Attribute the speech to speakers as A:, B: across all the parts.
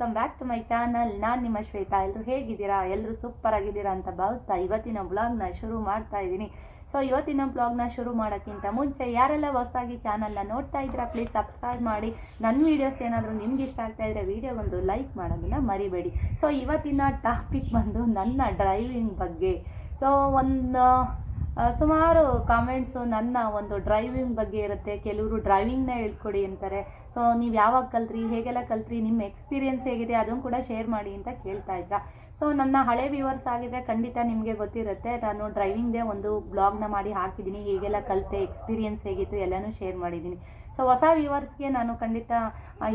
A: Welcome back to my channel ನಾನು ನಿಮ್ಮ ಶ್ವೇತಾ. ಎಲ್ಲರೂ ಹೇಗಿದ್ದೀರಾ? ಎಲ್ಲರೂ ಸೂಪರ್ ಆಗಿದ್ದೀರಾ ಅಂತ ಭಾವಿಸ್ತಾ ಇವತ್ತಿನ ಬ್ಲಾಗ್ನ ಶುರು ಮಾಡ್ತಾ ಇದ್ದೀನಿ. ಸೊ ಇವತ್ತಿನ ಬ್ಲಾಗ್ನ ಶುರು ಮಾಡೋಕ್ಕಿಂತ ಮುಂಚೆ ಯಾರೆಲ್ಲ ಹೊಸದಾಗಿ ಚಾನಲ್ನ ನೋಡ್ತಾ ಇದ್ದೀರಾ ಪ್ಲೀಸ್ ಸಬ್ಸ್ಕ್ರೈಬ್ ಮಾಡಿ. ನನ್ನ ವೀಡಿಯೋಸ್ ಏನಾದರೂ ನಿಮ್ಗೆ ಇಷ್ಟ ಆಗ್ತಾ ಇದ್ರೆ ವಿಡಿಯೋಗೊಂದು ಲೈಕ್ ಮಾಡೋದನ್ನ ಮರಿಬೇಡಿ. ಸೊ ಇವತ್ತಿನ ಟಾಪಿಕ್ ಬಂದು ನನ್ನ ಡ್ರೈವಿಂಗ್ ಬಗ್ಗೆ. ಸೊ ಒಂದು ಸುಮಾರು ಕಾಮೆಂಟ್ಸು ನನ್ನ ಒಂದು ಡ್ರೈವಿಂಗ್ ಬಗ್ಗೆ ಇರುತ್ತೆ. ಕೆಲವರು ಡ್ರೈವಿಂಗ್ನ ಹೇಳ್ಕೊಡಿ ಅಂತಾರೆ. ಸೊ ನೀವು ಯಾವಾಗ ಕಲ್ತ್ರಿ, ಹೇಗೆಲ್ಲ ಕಲ್ತ್ರಿ ನಿಮ್ಮ ಎಕ್ಸ್ಪೀರಿಯನ್ಸ್ ಹೇಗಿದೆ ಅದನ್ನು ಕೂಡ ಶೇರ್ ಮಾಡಿ ಅಂತ ಕೇಳ್ತಾ ಇದ್ದ. ಸೊ ನನ್ನ ಹಳೆ ವ್ಯೂವರ್ಸ್ ಆಗಿದ್ರೆ ಖಂಡಿತ ನಿಮಗೆ ಗೊತ್ತಿರುತ್ತೆ. ನಾನು ಡ್ರೈವಿಂಗ್ದೇ ಒಂದು ಬ್ಲಾಗ್ನ ಮಾಡಿ ಹಾಕಿದ್ದೀನಿ. ಹೇಗೆಲ್ಲ ಕಲಿತೆ ಎಕ್ಸ್ಪೀರಿಯನ್ಸ್ ಹೇಗಿತ್ತು ಎಲ್ಲನೂ ಶೇರ್ ಮಾಡಿದ್ದೀನಿ. ಸೊ ಹೊಸ ವ್ಯೂವರ್ಸ್ಗೆ ನಾನು ಖಂಡಿತ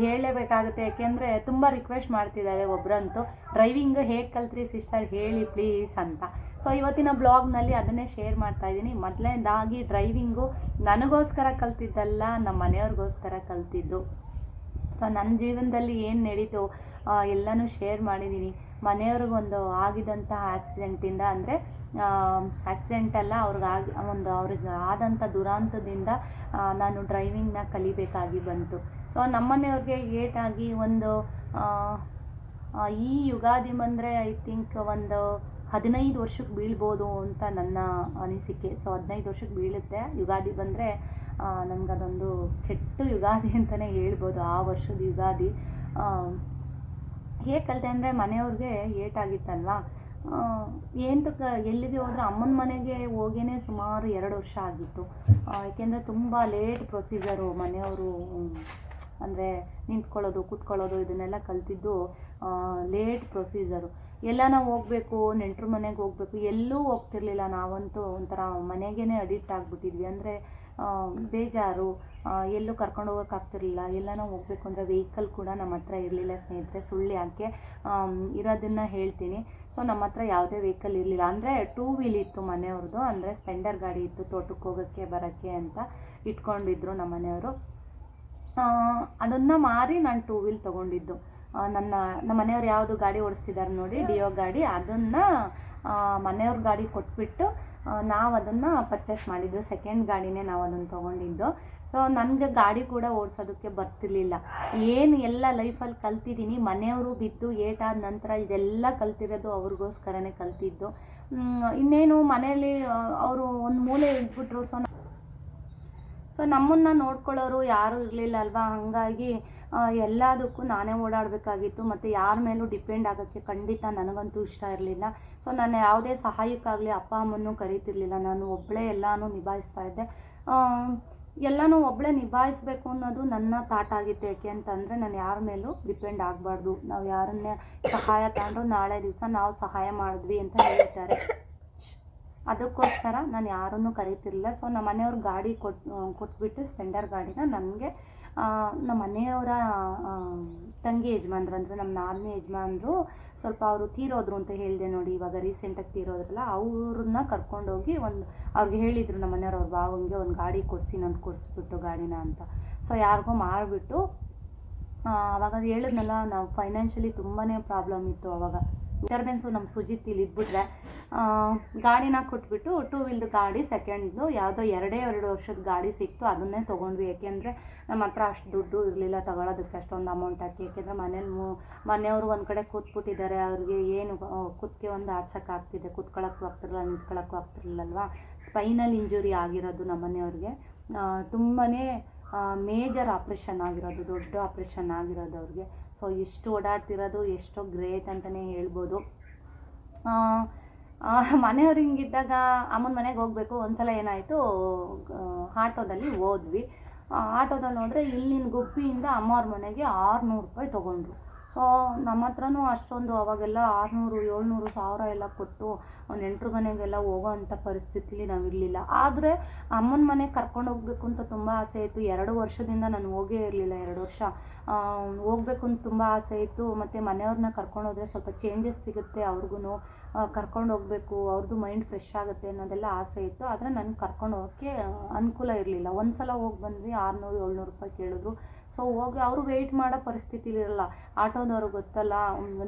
A: ಹೇಳಲೇಬೇಕಾಗುತ್ತೆ. ಯಾಕೆಂದರೆ ತುಂಬ ರಿಕ್ವೆಸ್ಟ್ ಮಾಡ್ತಿದ್ದಾರೆ ಒಬ್ಬರಂತೂ ಡ್ರೈವಿಂಗ್ ಹೇಗೆ ಕಲ್ತ್ರಿ ಸಿಸ್ಟರ್ ಹೇಳಿ ಪ್ಲೀಸ್ ಅಂತ. ಸೊ ಇವತ್ತಿನ ಬ್ಲಾಗ್ನಲ್ಲಿ ಅದನ್ನೇ ಶೇರ್ ಮಾಡ್ತಾ ಇದ್ದೀನಿ. ಮೊದಲನೇದಾಗಿ ಡ್ರೈವಿಂಗು ನನಗೋಸ್ಕರ ಕಲ್ತಿದ್ದಲ್ಲ ನಮ್ಮ ಮನೆಯವ್ರಿಗೋಸ್ಕರ ಕಲ್ತಿದ್ದು. ಸೊ ನನ್ನ ಜೀವನದಲ್ಲಿ ಏನು ನಡೀತು ಎಲ್ಲನೂ ಶೇರ್ ಮಾಡಿದ್ದೀನಿ ಮನೆಯವ್ರಿಗೊಂದು ಆಗಿದಂತಹ ಆಕ್ಸಿಡೆಂಟಿಂದ ಅಂದರೆ ಆಕ್ಸಿಡೆಂಟ್ ಅಲ್ಲ ಅವ್ರಿಗೆ ಆಗಿ ಒಂದು ಅವ್ರಿಗೆ ಆದಂಥ ದುರಾಂತದಿಂದ ನಾನು ಡ್ರೈವಿಂಗ್ನ ಕಲಿಬೇಕಾಗಿ ಬಂತು. ಸೊ ನಮ್ಮನೆಯವ್ರಿಗೆ ಏಟಾಗಿ ಒಂದು ಈ ಯುಗಾದಿ ಬಂದರೆ ಐ ಥಿಂಕ್ ಒಂದು ಹದಿನೈದು ವರ್ಷಕ್ಕೆ ಬೀಳ್ಬೋದು ಅಂತ ನನ್ನ ಅನಿಸಿಕೆ. ಸೊ ಹದಿನೈದು ವರ್ಷಕ್ಕೆ ಬೀಳುತ್ತೆ. ಯುಗಾದಿ ಬಂದರೆ ನನಗದೊಂದು ಕೆಟ್ಟ ಯುಗಾದಿ ಅಂತಲೇ ಹೇಳ್ಬೋದು ಆ ವರ್ಷದ ಯುಗಾದಿ. ಹೇಗೆ ಕಲಿತೆ ಅಂದರೆ ಮನೆಯವ್ರಿಗೆ ಏಟಾಗಿತ್ತಲ್ವಾ? ಏನಂತ ಎಲ್ಲಿಗೆ ಹೋದ್ರೆ ಅಮ್ಮನ ಮನೆಗೆ ಹೋಗೇನೆ ಸುಮಾರು ಎರಡು ವರ್ಷ ಆಗಿತ್ತು. ಏಕೆಂದರೆ ತುಂಬ ಲೇಟ್ ಪ್ರೊಸೀಜರು ಮನೆಯವರು, ಅಂದರೆ ನಿಂತ್ಕೊಳ್ಳೋದು, ಕುತ್ಕೊಳ್ಳೋದು, ಇದನ್ನೆಲ್ಲ ಕಲ್ತಿದ್ದು ಲೇಟ್ ಪ್ರೊಸೀಜರು ಎಲ್ಲ ನಾವು ಹೋಗಬೇಕು, ನೆಂಟ್ರ ಮನೆಗೆ ಹೋಗಬೇಕು, ಎಲ್ಲೂ ಹೋಗ್ತಿರ್ಲಿಲ್ಲ. ನಾವಂತೂ ಒಂಥರ ಮನೆಗೇ ಅಡಿಕ್ಟ್ ಆಗಿಬಿಟ್ಟಿದ್ವಿ. ಅಂದರೆ ಬೇಜಾರು ಎಲ್ಲೂ ಕರ್ಕೊಂಡು ಹೋಗೋಕ್ಕಾಗ್ತಿರ್ಲಿಲ್ಲ ನಾವು ಹೋಗ್ಬೇಕು ಅಂದರೆ ವೆಹಿಕಲ್ ಕೂಡ ನಮ್ಮ ಹತ್ರ ಇರಲಿಲ್ಲ ಸ್ನೇಹಿತರೆ, ಸುಳ್ಳು ಯಾಕೆ? ಇರೋದನ್ನ ಹೇಳ್ತೀನಿ. ಸೊ ನಮ್ಮ ಹತ್ರ ಯಾವುದೇ ವೆಹಿಕಲ್ ಇರಲಿಲ್ಲ. ಅಂದರೆ ಟೂ ವೀಲ್ ಇತ್ತು ಮನೆಯವ್ರದ್ದು. ಅಂದರೆ ಸ್ಪೆಂಡರ್ ಗಾಡಿ ಇತ್ತು, ತೋಟಕ್ಕೆ ಹೋಗೋಕ್ಕೆ, ಬರೋಕ್ಕೆ ಅಂತ ಇಟ್ಕೊಂಡಿದ್ರು ನಮ್ಮ ಮನೆಯವರು. ಅದನ್ನು ಮಾರಿ ನಾನು ಟೂ ವೀಲ್ ತೊಗೊಂಡಿದ್ದು. ನನ್ನ, ನಮ್ಮ ಮನೆಯವ್ರು ಯಾವುದು ಗಾಡಿ ಓಡಿಸ್ತಿದ್ದಾರೆ ನೋಡಿ ಡಿಯೋ ಗಾಡಿ. ಅದನ್ನು ಮನೆಯವ್ರ ಗಾಡಿ ಕೊಟ್ಬಿಟ್ಟು ನಾವು ಅದನ್ನು ಪರ್ಚೇಸ್ ಮಾಡಿದ್ದು. ಸೆಕೆಂಡ್ ಗಾಡಿನೇ ನಾವು ಅದನ್ನು ತೊಗೊಂಡಿದ್ದು. ನನಗೆ ಗಾಡಿ ಕೂಡ ಓಡಿಸೋದಕ್ಕೆ ಬರ್ತಿರ್ಲಿಲ್ಲ. ಏನು ಎಲ್ಲ ಲೈಫಲ್ಲಿ ಕಲ್ತಿದ್ದೀನಿ, ಮನೆಯವರು ಬಿದ್ದು ಏಟಾದ ನಂತರ ಇದೆಲ್ಲ ಕಲ್ತಿರೋದು ಅವ್ರಿಗೋಸ್ಕರನೇ ಕಲ್ತಿದ್ದು. ಇನ್ನೇನು ಮನೆಯಲ್ಲಿ ಅವರು ಒಂದು ಮೂಲೆ ಇಟ್ಬಿಟ್ರು ಸೊ ಸೊ ನಮ್ಮನ್ನು ನೋಡ್ಕೊಳ್ಳೋರು ಯಾರೂ ಇರಲಿಲ್ಲ ಅಲ್ವಾ? ಹಾಗಾಗಿ ಎಲ್ಲದಕ್ಕೂ ನಾನೇ ಓಡಾಡಬೇಕಾಗಿತ್ತು. ಮತ್ತು ಯಾರ ಮೇಲೂ ಡಿಪೆಂಡ್ ಆಗೋಕ್ಕೆ ಖಂಡಿತ ನನಗಂತೂ ಇಷ್ಟ ಇರಲಿಲ್ಲ. ಸೊ ನಾನು ಯಾವುದೇ ಸಹಾಯಕ್ಕಾಗಲಿ ಅಪ್ಪ ಅಮ್ಮನೂ ಕರೀತಿರ್ಲಿಲ್ಲ. ನಾನು ಒಬ್ಬಳೇ ಎಲ್ಲನೂ ನಿಭಾಯಿಸ್ತಾ ಇದ್ದೆ. ಎಲ್ಲನೂ ಒಬ್ಬಳೇ ನಿಭಾಯಿಸ್ಬೇಕು ಅನ್ನೋದು ನನ್ನ ಥಾಟ್ ಆಗಿತ್ತು. ಯಾಕೆ ಅಂತಂದರೆ ನಾನು ಯಾರ ಮೇಲೂ ಡಿಪೆಂಡ್ ಆಗಬಾರ್ದು. ನಾವು ಯಾರನ್ನೇ ಸಹಾಯ ತಗೊಂಡ್ರು ನಾಳೆ ದಿವಸ ನಾವು ಸಹಾಯ ಮಾಡಿದ್ವಿ ಅಂತ ಹೇಳ್ತಾರೆ ಅದಕ್ಕೋಸ್ಕರ ನಾನು ಯಾರನ್ನೂ ಕರೀತಿರ್ಲಿಲ್ಲ. ಸೊ ನಮ್ಮ ಮನೆಯವ್ರ ಗಾಡಿ ಕೊಟ್ ಕೊಟ್ಬಿಟ್ಟು ಸ್ಪೆಂಡರ್ ಗಾಡಿನ ನನಗೆ ನಮ್ಮ ಮನೆಯವರ ತಂಗಿ ಯಜಮಾನ್ರು ಅಂದರೆ ನಮ್ಮ ನಾನೇ ಯಜಮಾನ್ರು ಸ್ವಲ್ಪ ಅವರು ತೀರೋದ್ರು ಅಂತ ಹೇಳಿದೆ ನೋಡಿ, ಇವಾಗ ರೀಸೆಂಟಾಗಿ ತೀರೋದ್ರಲ್ಲ, ಅವ್ರನ್ನ ಕರ್ಕೊಂಡೋಗಿ ಒಂದು, ಅವ್ರಿಗೆ ಹೇಳಿದರು ನಮ್ಮ ಮನೆಯವ್ರು, ಅವ್ರ ಬಾವಂಗೆ ಒಂದು ಗಾಡಿ ಕೊಡಿಸಿ ನಾನು ಕೊಡಿಸ್ಬಿಟ್ಟು ಗಾಡಿನ ಅಂತ. ಸೊ ಯಾರಿಗೋ ಮಾರಿಬಿಟ್ಟು ಅವಾಗ ಹೇಳಿದ್ನಲ್ಲ, ನಾವು ಫೈನಾನ್ಷಿಯಲಿ ತುಂಬಾ ಪ್ರಾಬ್ಲಮ್ ಇತ್ತು ಅವಾಗ. ಡಿಸ್ಟರ್ಬೆನ್ಸು ನಮ್ಮ ಸುಜಿತ್ ಇಲ್ಲಿ ಇದ್ಬಿಟ್ರೆ ಗಾಡಿನ ಕೊಟ್ಬಿಟ್ಟು ಟೂ ವೀಲ್ಡ್ ಗಾಡಿ ಸೆಕೆಂಡ್ದು ಯಾವುದೋ ಎರಡೇ ಎರಡು ವರ್ಷದ ಗಾಡಿ ಸಿಕ್ತು, ಅದನ್ನೇ ತೊಗೊಂಡ್ವಿ. ಏಕೆಂದರೆ ನಮ್ಮ ಹತ್ರ ಅಷ್ಟು ದುಡ್ಡು ಇರಲಿಲ್ಲ ತಗೊಳ್ಳೋದಕ್ಕೆ ಅಷ್ಟೊಂದು ಅಮೌಂಟ್ ಹಾಕಿ. ಯಾಕೆಂದರೆ ಮನೇಲಿ ಮನೆಯವರು ಒಂದು ಕಡೆ ಕೂತ್ಬಿಟ್ಟಿದ್ದಾರೆ, ಅವ್ರಿಗೆ ಏನು ಕೂತ್ಕೆ ಒಂದು ಆಡ್ಸೋಕ್ಕಾಗ್ತಿದೆ ಕೂತ್ಕೊಳ್ಳೋಕ್ಕೂ ಆಗ್ತಿರಲಿಲ್ಲ ನಿಂತ್ಕೊಳ್ಳೋಕ್ಕೂ ಆಗ್ತಿರ್ಲಿಲ್ಲಲ್ವಾ? ಸ್ಪೈನಲ್ ಇಂಜುರಿ ಆಗಿರೋದು ನಮ್ಮ ಮನೆಯವ್ರಿಗೆ. ತುಂಬಾ ಮೇಜರ್ ಆಪ್ರೇಷನ್ ಆಗಿರೋದು, ದೊಡ್ಡ ಆಪ್ರೇಷನ್ ಆಗಿರೋದು ಅವ್ರಿಗೆ. ಸೊ ಎಷ್ಟು ಓಡಾಡ್ತಿರೋದು, ಎಷ್ಟೋ ಗ್ರೇಟ್ ಅಂತಲೇ ಹೇಳ್ಬೋದು. ಮನೆಯವ್ರು ಹಿಂಗಿದ್ದಾಗ ಅಮ್ಮನ ಮನೆಗೆ ಹೋಗಬೇಕು, ಒಂದ್ಸಲ ಏನಾಯಿತು ಆಟೋದಲ್ಲಿ ಹೋದ್ವಿ. ಆಟೋದಲ್ಲಿ ಹೋದರೆ ಇಲ್ಲಿನ ಗುಬ್ಬಿಯಿಂದ ಅಮ್ಮವ್ರ ಮನೆಗೆ ಆರುನೂರು ರೂಪಾಯಿ ತೊಗೊಂಡ್ರು. ಸೊ ನಮ್ಮ ಹತ್ರನೂ ಅಷ್ಟೊಂದು ಅವಾಗೆಲ್ಲ ಆರುನೂರು, ಏಳ್ನೂರು ಸಾವಿರ ಎಲ್ಲ ಕೊಟ್ಟು ನೆಂಟ್ರ ಮನೆಗೆಲ್ಲ ಹೋಗೋ ಅಂಥ ಪರಿಸ್ಥಿತಿಲಿ ನಾವಿರಲಿಲ್ಲ ಆದರೆ ಅಮ್ಮನ ಮನೆಗೆ ಕರ್ಕೊಂಡು ಹೋಗ್ಬೇಕು ಅಂತ ತುಂಬ ಆಸೆ ಇತ್ತು. ಎರಡು ವರ್ಷದಿಂದ ನಾನು ಹೋಗೇ ಇರಲಿಲ್ಲ, ಎರಡು ವರ್ಷ. ಹೋಗ್ಬೇಕು ಅಂತ ತುಂಬ ಆಸೆ ಇತ್ತು. ಮತ್ತು ಮನೆಯವ್ರನ್ನ ಕರ್ಕೊಂಡು ಹೋದರೆ ಸ್ವಲ್ಪ ಚೇಂಜಸ್ ಸಿಗುತ್ತೆ ಅವ್ರಿಗೂ ಕರ್ಕೊಂಡು ಹೋಗಬೇಕು ಅವ್ರದ್ದು ಮೈಂಡ್ ಫ್ರೆಶ್ ಆಗುತ್ತೆ ಅನ್ನೋದೆಲ್ಲ ಆಸೆ ಇತ್ತು. ಆದರೆ ನನಗೆ ಕರ್ಕೊಂಡು ಹೋಗೋಕ್ಕೆ ಅನುಕೂಲ ಇರಲಿಲ್ಲ. ಒಂದು ಸಲ ಹೋಗಿ ಬಂದ್ವಿ, ಆರುನೂರು, ಏಳ್ನೂರು ರೂಪಾಯಿ ಕೇಳಿದ್ರು. ಸೊ ಹೋಗಿ ಅವರು ವೆಯ್ಟ್ ಮಾಡೋ ಪರಿಸ್ಥಿತಿಲಿ ಇರಲ್ಲ. ಆಟೋದವ್ರು ಗೊತ್ತಲ್ಲ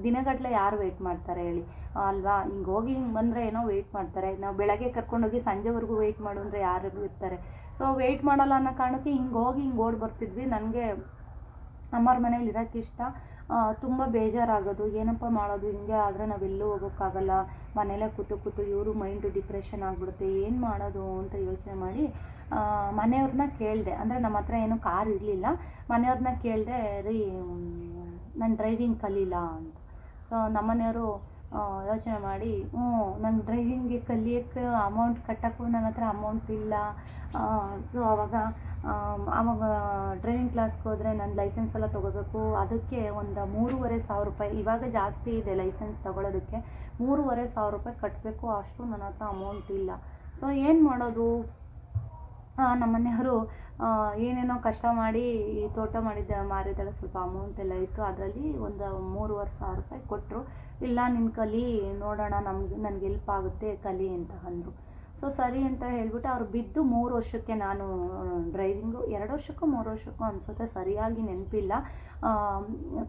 A: ದಿನಗಟ್ಟಲೆ ಯಾರು ವೆಯ್ಟ್ ಮಾಡ್ತಾರೆ ಹೇಳಿ. ಅಲ್ವಾ? ಹಿಂಗೆ ಹೋಗಿ ಹಿಂಗೆ ಬಂದರೆ ಏನೋ ವೆಯ್ಟ್ ಮಾಡ್ತಾರೆ. ನಾವು ಬೆಳಗ್ಗೆ ಕರ್ಕೊಂಡೋಗಿ ಸಂಜೆವರೆಗೂ ವೆಯ್ಟ್ ಮಾಡು ಅಂದರೆ ಯಾರು ಇರ್ತಾರೆ? ಸೊ ವೆಯ್ಟ್ ಮಾಡಲ್ಲ ಅನ್ನೋ ಕಾರಣಕ್ಕೆ ಹಿಂಗೆ ಹೋಗಿ ಹಿಂಗೆ ಓಡಿ ಬರ್ತಿದ್ವಿ. ನನಗೆ ಅಮ್ಮವ್ರ ಮನೇಲಿ ಇಷ್ಟ. ತುಂಬ ಬೇಜಾರಾಗೋದು. ಏನಪ್ಪ ಮಾಡೋದು? ಹಿಂಗೆ ಆದರೆ ನಾವೆಲ್ಲೂ ಹೋಗೋಕ್ಕಾಗಲ್ಲ. ಮನೇಲೇ ಕೂತು ಕೂತು ಇವರು ಮೈಂಡು ಡಿಪ್ರೆಷನ್ ಆಗಿಬಿಡುತ್ತೆ. ಏನು ಮಾಡೋದು ಅಂತ ಯೋಚನೆ ಮಾಡಿ ಮನೆಯವ್ರನ್ನ ಕೇಳಿದೆ. ಅಂದರೆ ನಮ್ಮ ಹತ್ರ ಏನು ಕಾರ್ ಇರಲಿಲ್ಲ. ಮನೆಯವ್ರನ್ನ ಕೇಳಿದೆ, ರೀ, ನಾನು ಡ್ರೈವಿಂಗ್ ಕಲೀಲ ಅಂತ. ಸೊ ನಮ್ಮನೆಯವರು ಯೋಚನೆ ಮಾಡಿ, ಹ್ಞೂ ನಂಗೆ ಡ್ರೈವಿಂಗ್ಗೆ ಕಲಿಯೋಕ್ಕೆ ಅಮೌಂಟ್ ಕಟ್ಟೋಕ್ಕೂ ನನ್ನ ಹತ್ರ ಅಮೌಂಟ್ ಇಲ್ಲ. ಸೊ ಆವಾಗ ಆವಾಗ ಡ್ರೈವಿಂಗ್ ಕ್ಲಾಸ್ಗೆ ಹೋದರೆ ನನ್ನ ಲೈಸೆನ್ಸ್ ಎಲ್ಲ ತೊಗೋಬೇಕು. ಅದಕ್ಕೆ ಒಂದು ಮೂರುವರೆ ಸಾವಿರ ರೂಪಾಯಿ, ಇವಾಗ ಜಾಸ್ತಿ ಇದೆ ಲೈಸೆನ್ಸ್ ತೊಗೊಳೋದಕ್ಕೆ. ಮೂರುವರೆ ಸಾವಿರ ರೂಪಾಯಿ ಕಟ್ಟಬೇಕು ಅಷ್ಟು ನನ್ನ ಹತ್ರ ಅಮೌಂಟ್ ಇಲ್ಲ. ಸೊ ಏನು ಮಾಡೋದು? ನಮ್ಮ ಮನೆಯವರು ಏನೇನೋ ಕಷ್ಟ ಮಾಡಿ ಈ ತೋಟ ಮಾಡಿದ್ದ ಮಾರಿದಾಗ ಸ್ವಲ್ಪ ಅಮೌಂಟ್ ಎಲ್ಲ ಇತ್ತು. ಅದರಲ್ಲಿ ಒಂದು ಮೂರುವರೆ ಸಾವಿರ ರೂಪಾಯಿ ಕೊಟ್ಟರು ಇಲ್ಲ ನಿನ್ನ ಕಲಿ ನೋಡೋಣ, ನಮ್ಗೆ, ನನಗೆ ಹೆಲ್ಪ್ ಆಗುತ್ತೆ ಕಲಿ ಅಂತ ಅಂದರು. ಸೊ ಸರಿ ಅಂತ ಹೇಳ್ಬಿಟ್ಟು ಅವ್ರು ಬಿದ್ದು ಮೂರು ವರ್ಷಕ್ಕೆ ನಾನು ಡ್ರೈವಿಂಗು ಎರಡು ವರ್ಷಕ್ಕೂ ಮೂರು ವರ್ಷಕ್ಕೂ ಅನಿಸುತ್ತೆ, ಸರಿಯಾಗಿ ನೆನಪಿಲ್ಲ.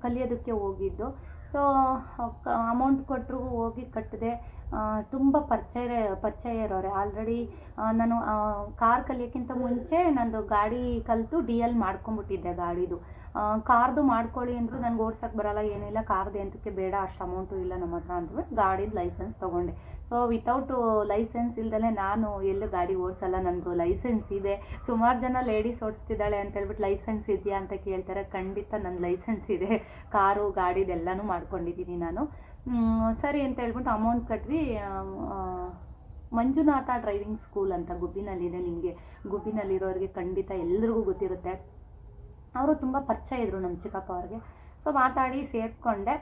A: ಕಲಿಯೋದಕ್ಕೆ ಹೋಗಿದ್ದು. ಸೊ ಅಮೌಂಟ್ ಕೊಟ್ಟರು ಹೋಗಿ ಕಟ್ಟಿದೆ. ತುಂಬ ಪರಿಚಯ ಪರಿಚಯ ಇರೋರೆ ಆಲ್ರೆಡಿ ನಾನು ಕಾರ್ ಕಲಿಯೋಕ್ಕಿಂತ ಮುಂಚೆ ನಂದು ಗಾಡಿ ಕಲಿತು ಡಿ ಎಲ್ ಮಾಡ್ಕೊಂಬಿಟ್ಟಿದ್ದೆ ಗಾಡಿದು. ಕಾರ್ದು ಮಾಡ್ಕೊಳ್ಳಿ ಅಂದರು ನನಗೆ ಓಡ್ಸೋಕ್ಕೆ ಬರಲ್ಲ, ಏನಿಲ್ಲ, ಕಾರ್ದು ಎಂತಕ್ಕೆ ಬೇಡ, ಅಷ್ಟು ಅಮೌಂಟು ಇಲ್ಲ ನಮ್ಮ ಹತ್ರ ಅಂದ್ಬಿಟ್ಟು ಗಾಡಿದು ಲೈಸೆನ್ಸ್ ತೊಗೊಂಡೆ. ಸೊ ವಿತೌಟು ಲೈಸೆನ್ಸ್ ಇಲ್ದಲೆ ನಾನು ಎಲ್ಲೂ ಗಾಡಿ ಓಡಿಸಲ್ಲ ನನಗೂ ಲೈಸೆನ್ಸ್ ಇದೆ. ಸುಮಾರು ಜನ ಲೇಡೀಸ್ ಓಡಿಸ್ತಿದ್ದಾಳೆ ಅಂತ ಹೇಳ್ಬಿಟ್ಟು ಲೈಸೆನ್ಸ್ ಇದೆಯಾ ಅಂತ ಕೇಳ್ತಾರೆ. ಖಂಡಿತ ನನ್ನ ಲೈಸೆನ್ಸ್ ಇದೆ. ಕಾರು ಗಾಡಿದೆಲ್ಲನೂ ಮಾಡ್ಕೊಂಡಿದ್ದೀನಿ ನಾನು. ಸರಿ ಅಂತ ಹೇಳ್ಬಿಟ್ಟು ಅಮೌಂಟ್ ಕಟ್ವಿ. ಮಂಜುನಾಥ ಡ್ರೈವಿಂಗ್ ಸ್ಕೂಲ್ ಅಂತ ಗುಬ್ಬಿನಲ್ಲಿದೆ ನಿಮಗೆ. ಗುಬ್ಬಿನಲ್ಲಿರೋರಿಗೆ ಖಂಡಿತ ಎಲ್ರಿಗೂ ಗೊತ್ತಿರುತ್ತೆ. ಅವರು ತುಂಬ ಪರಿಚಯ ಇದ್ದರು ನಮ್ಮ ಚಿಕ್ಕಪ್ಪ ಅವ್ರಿಗೆ. ಸೊ ಮಾತಾಡಿ, ಸೇರಿಕೊಂಡೆ.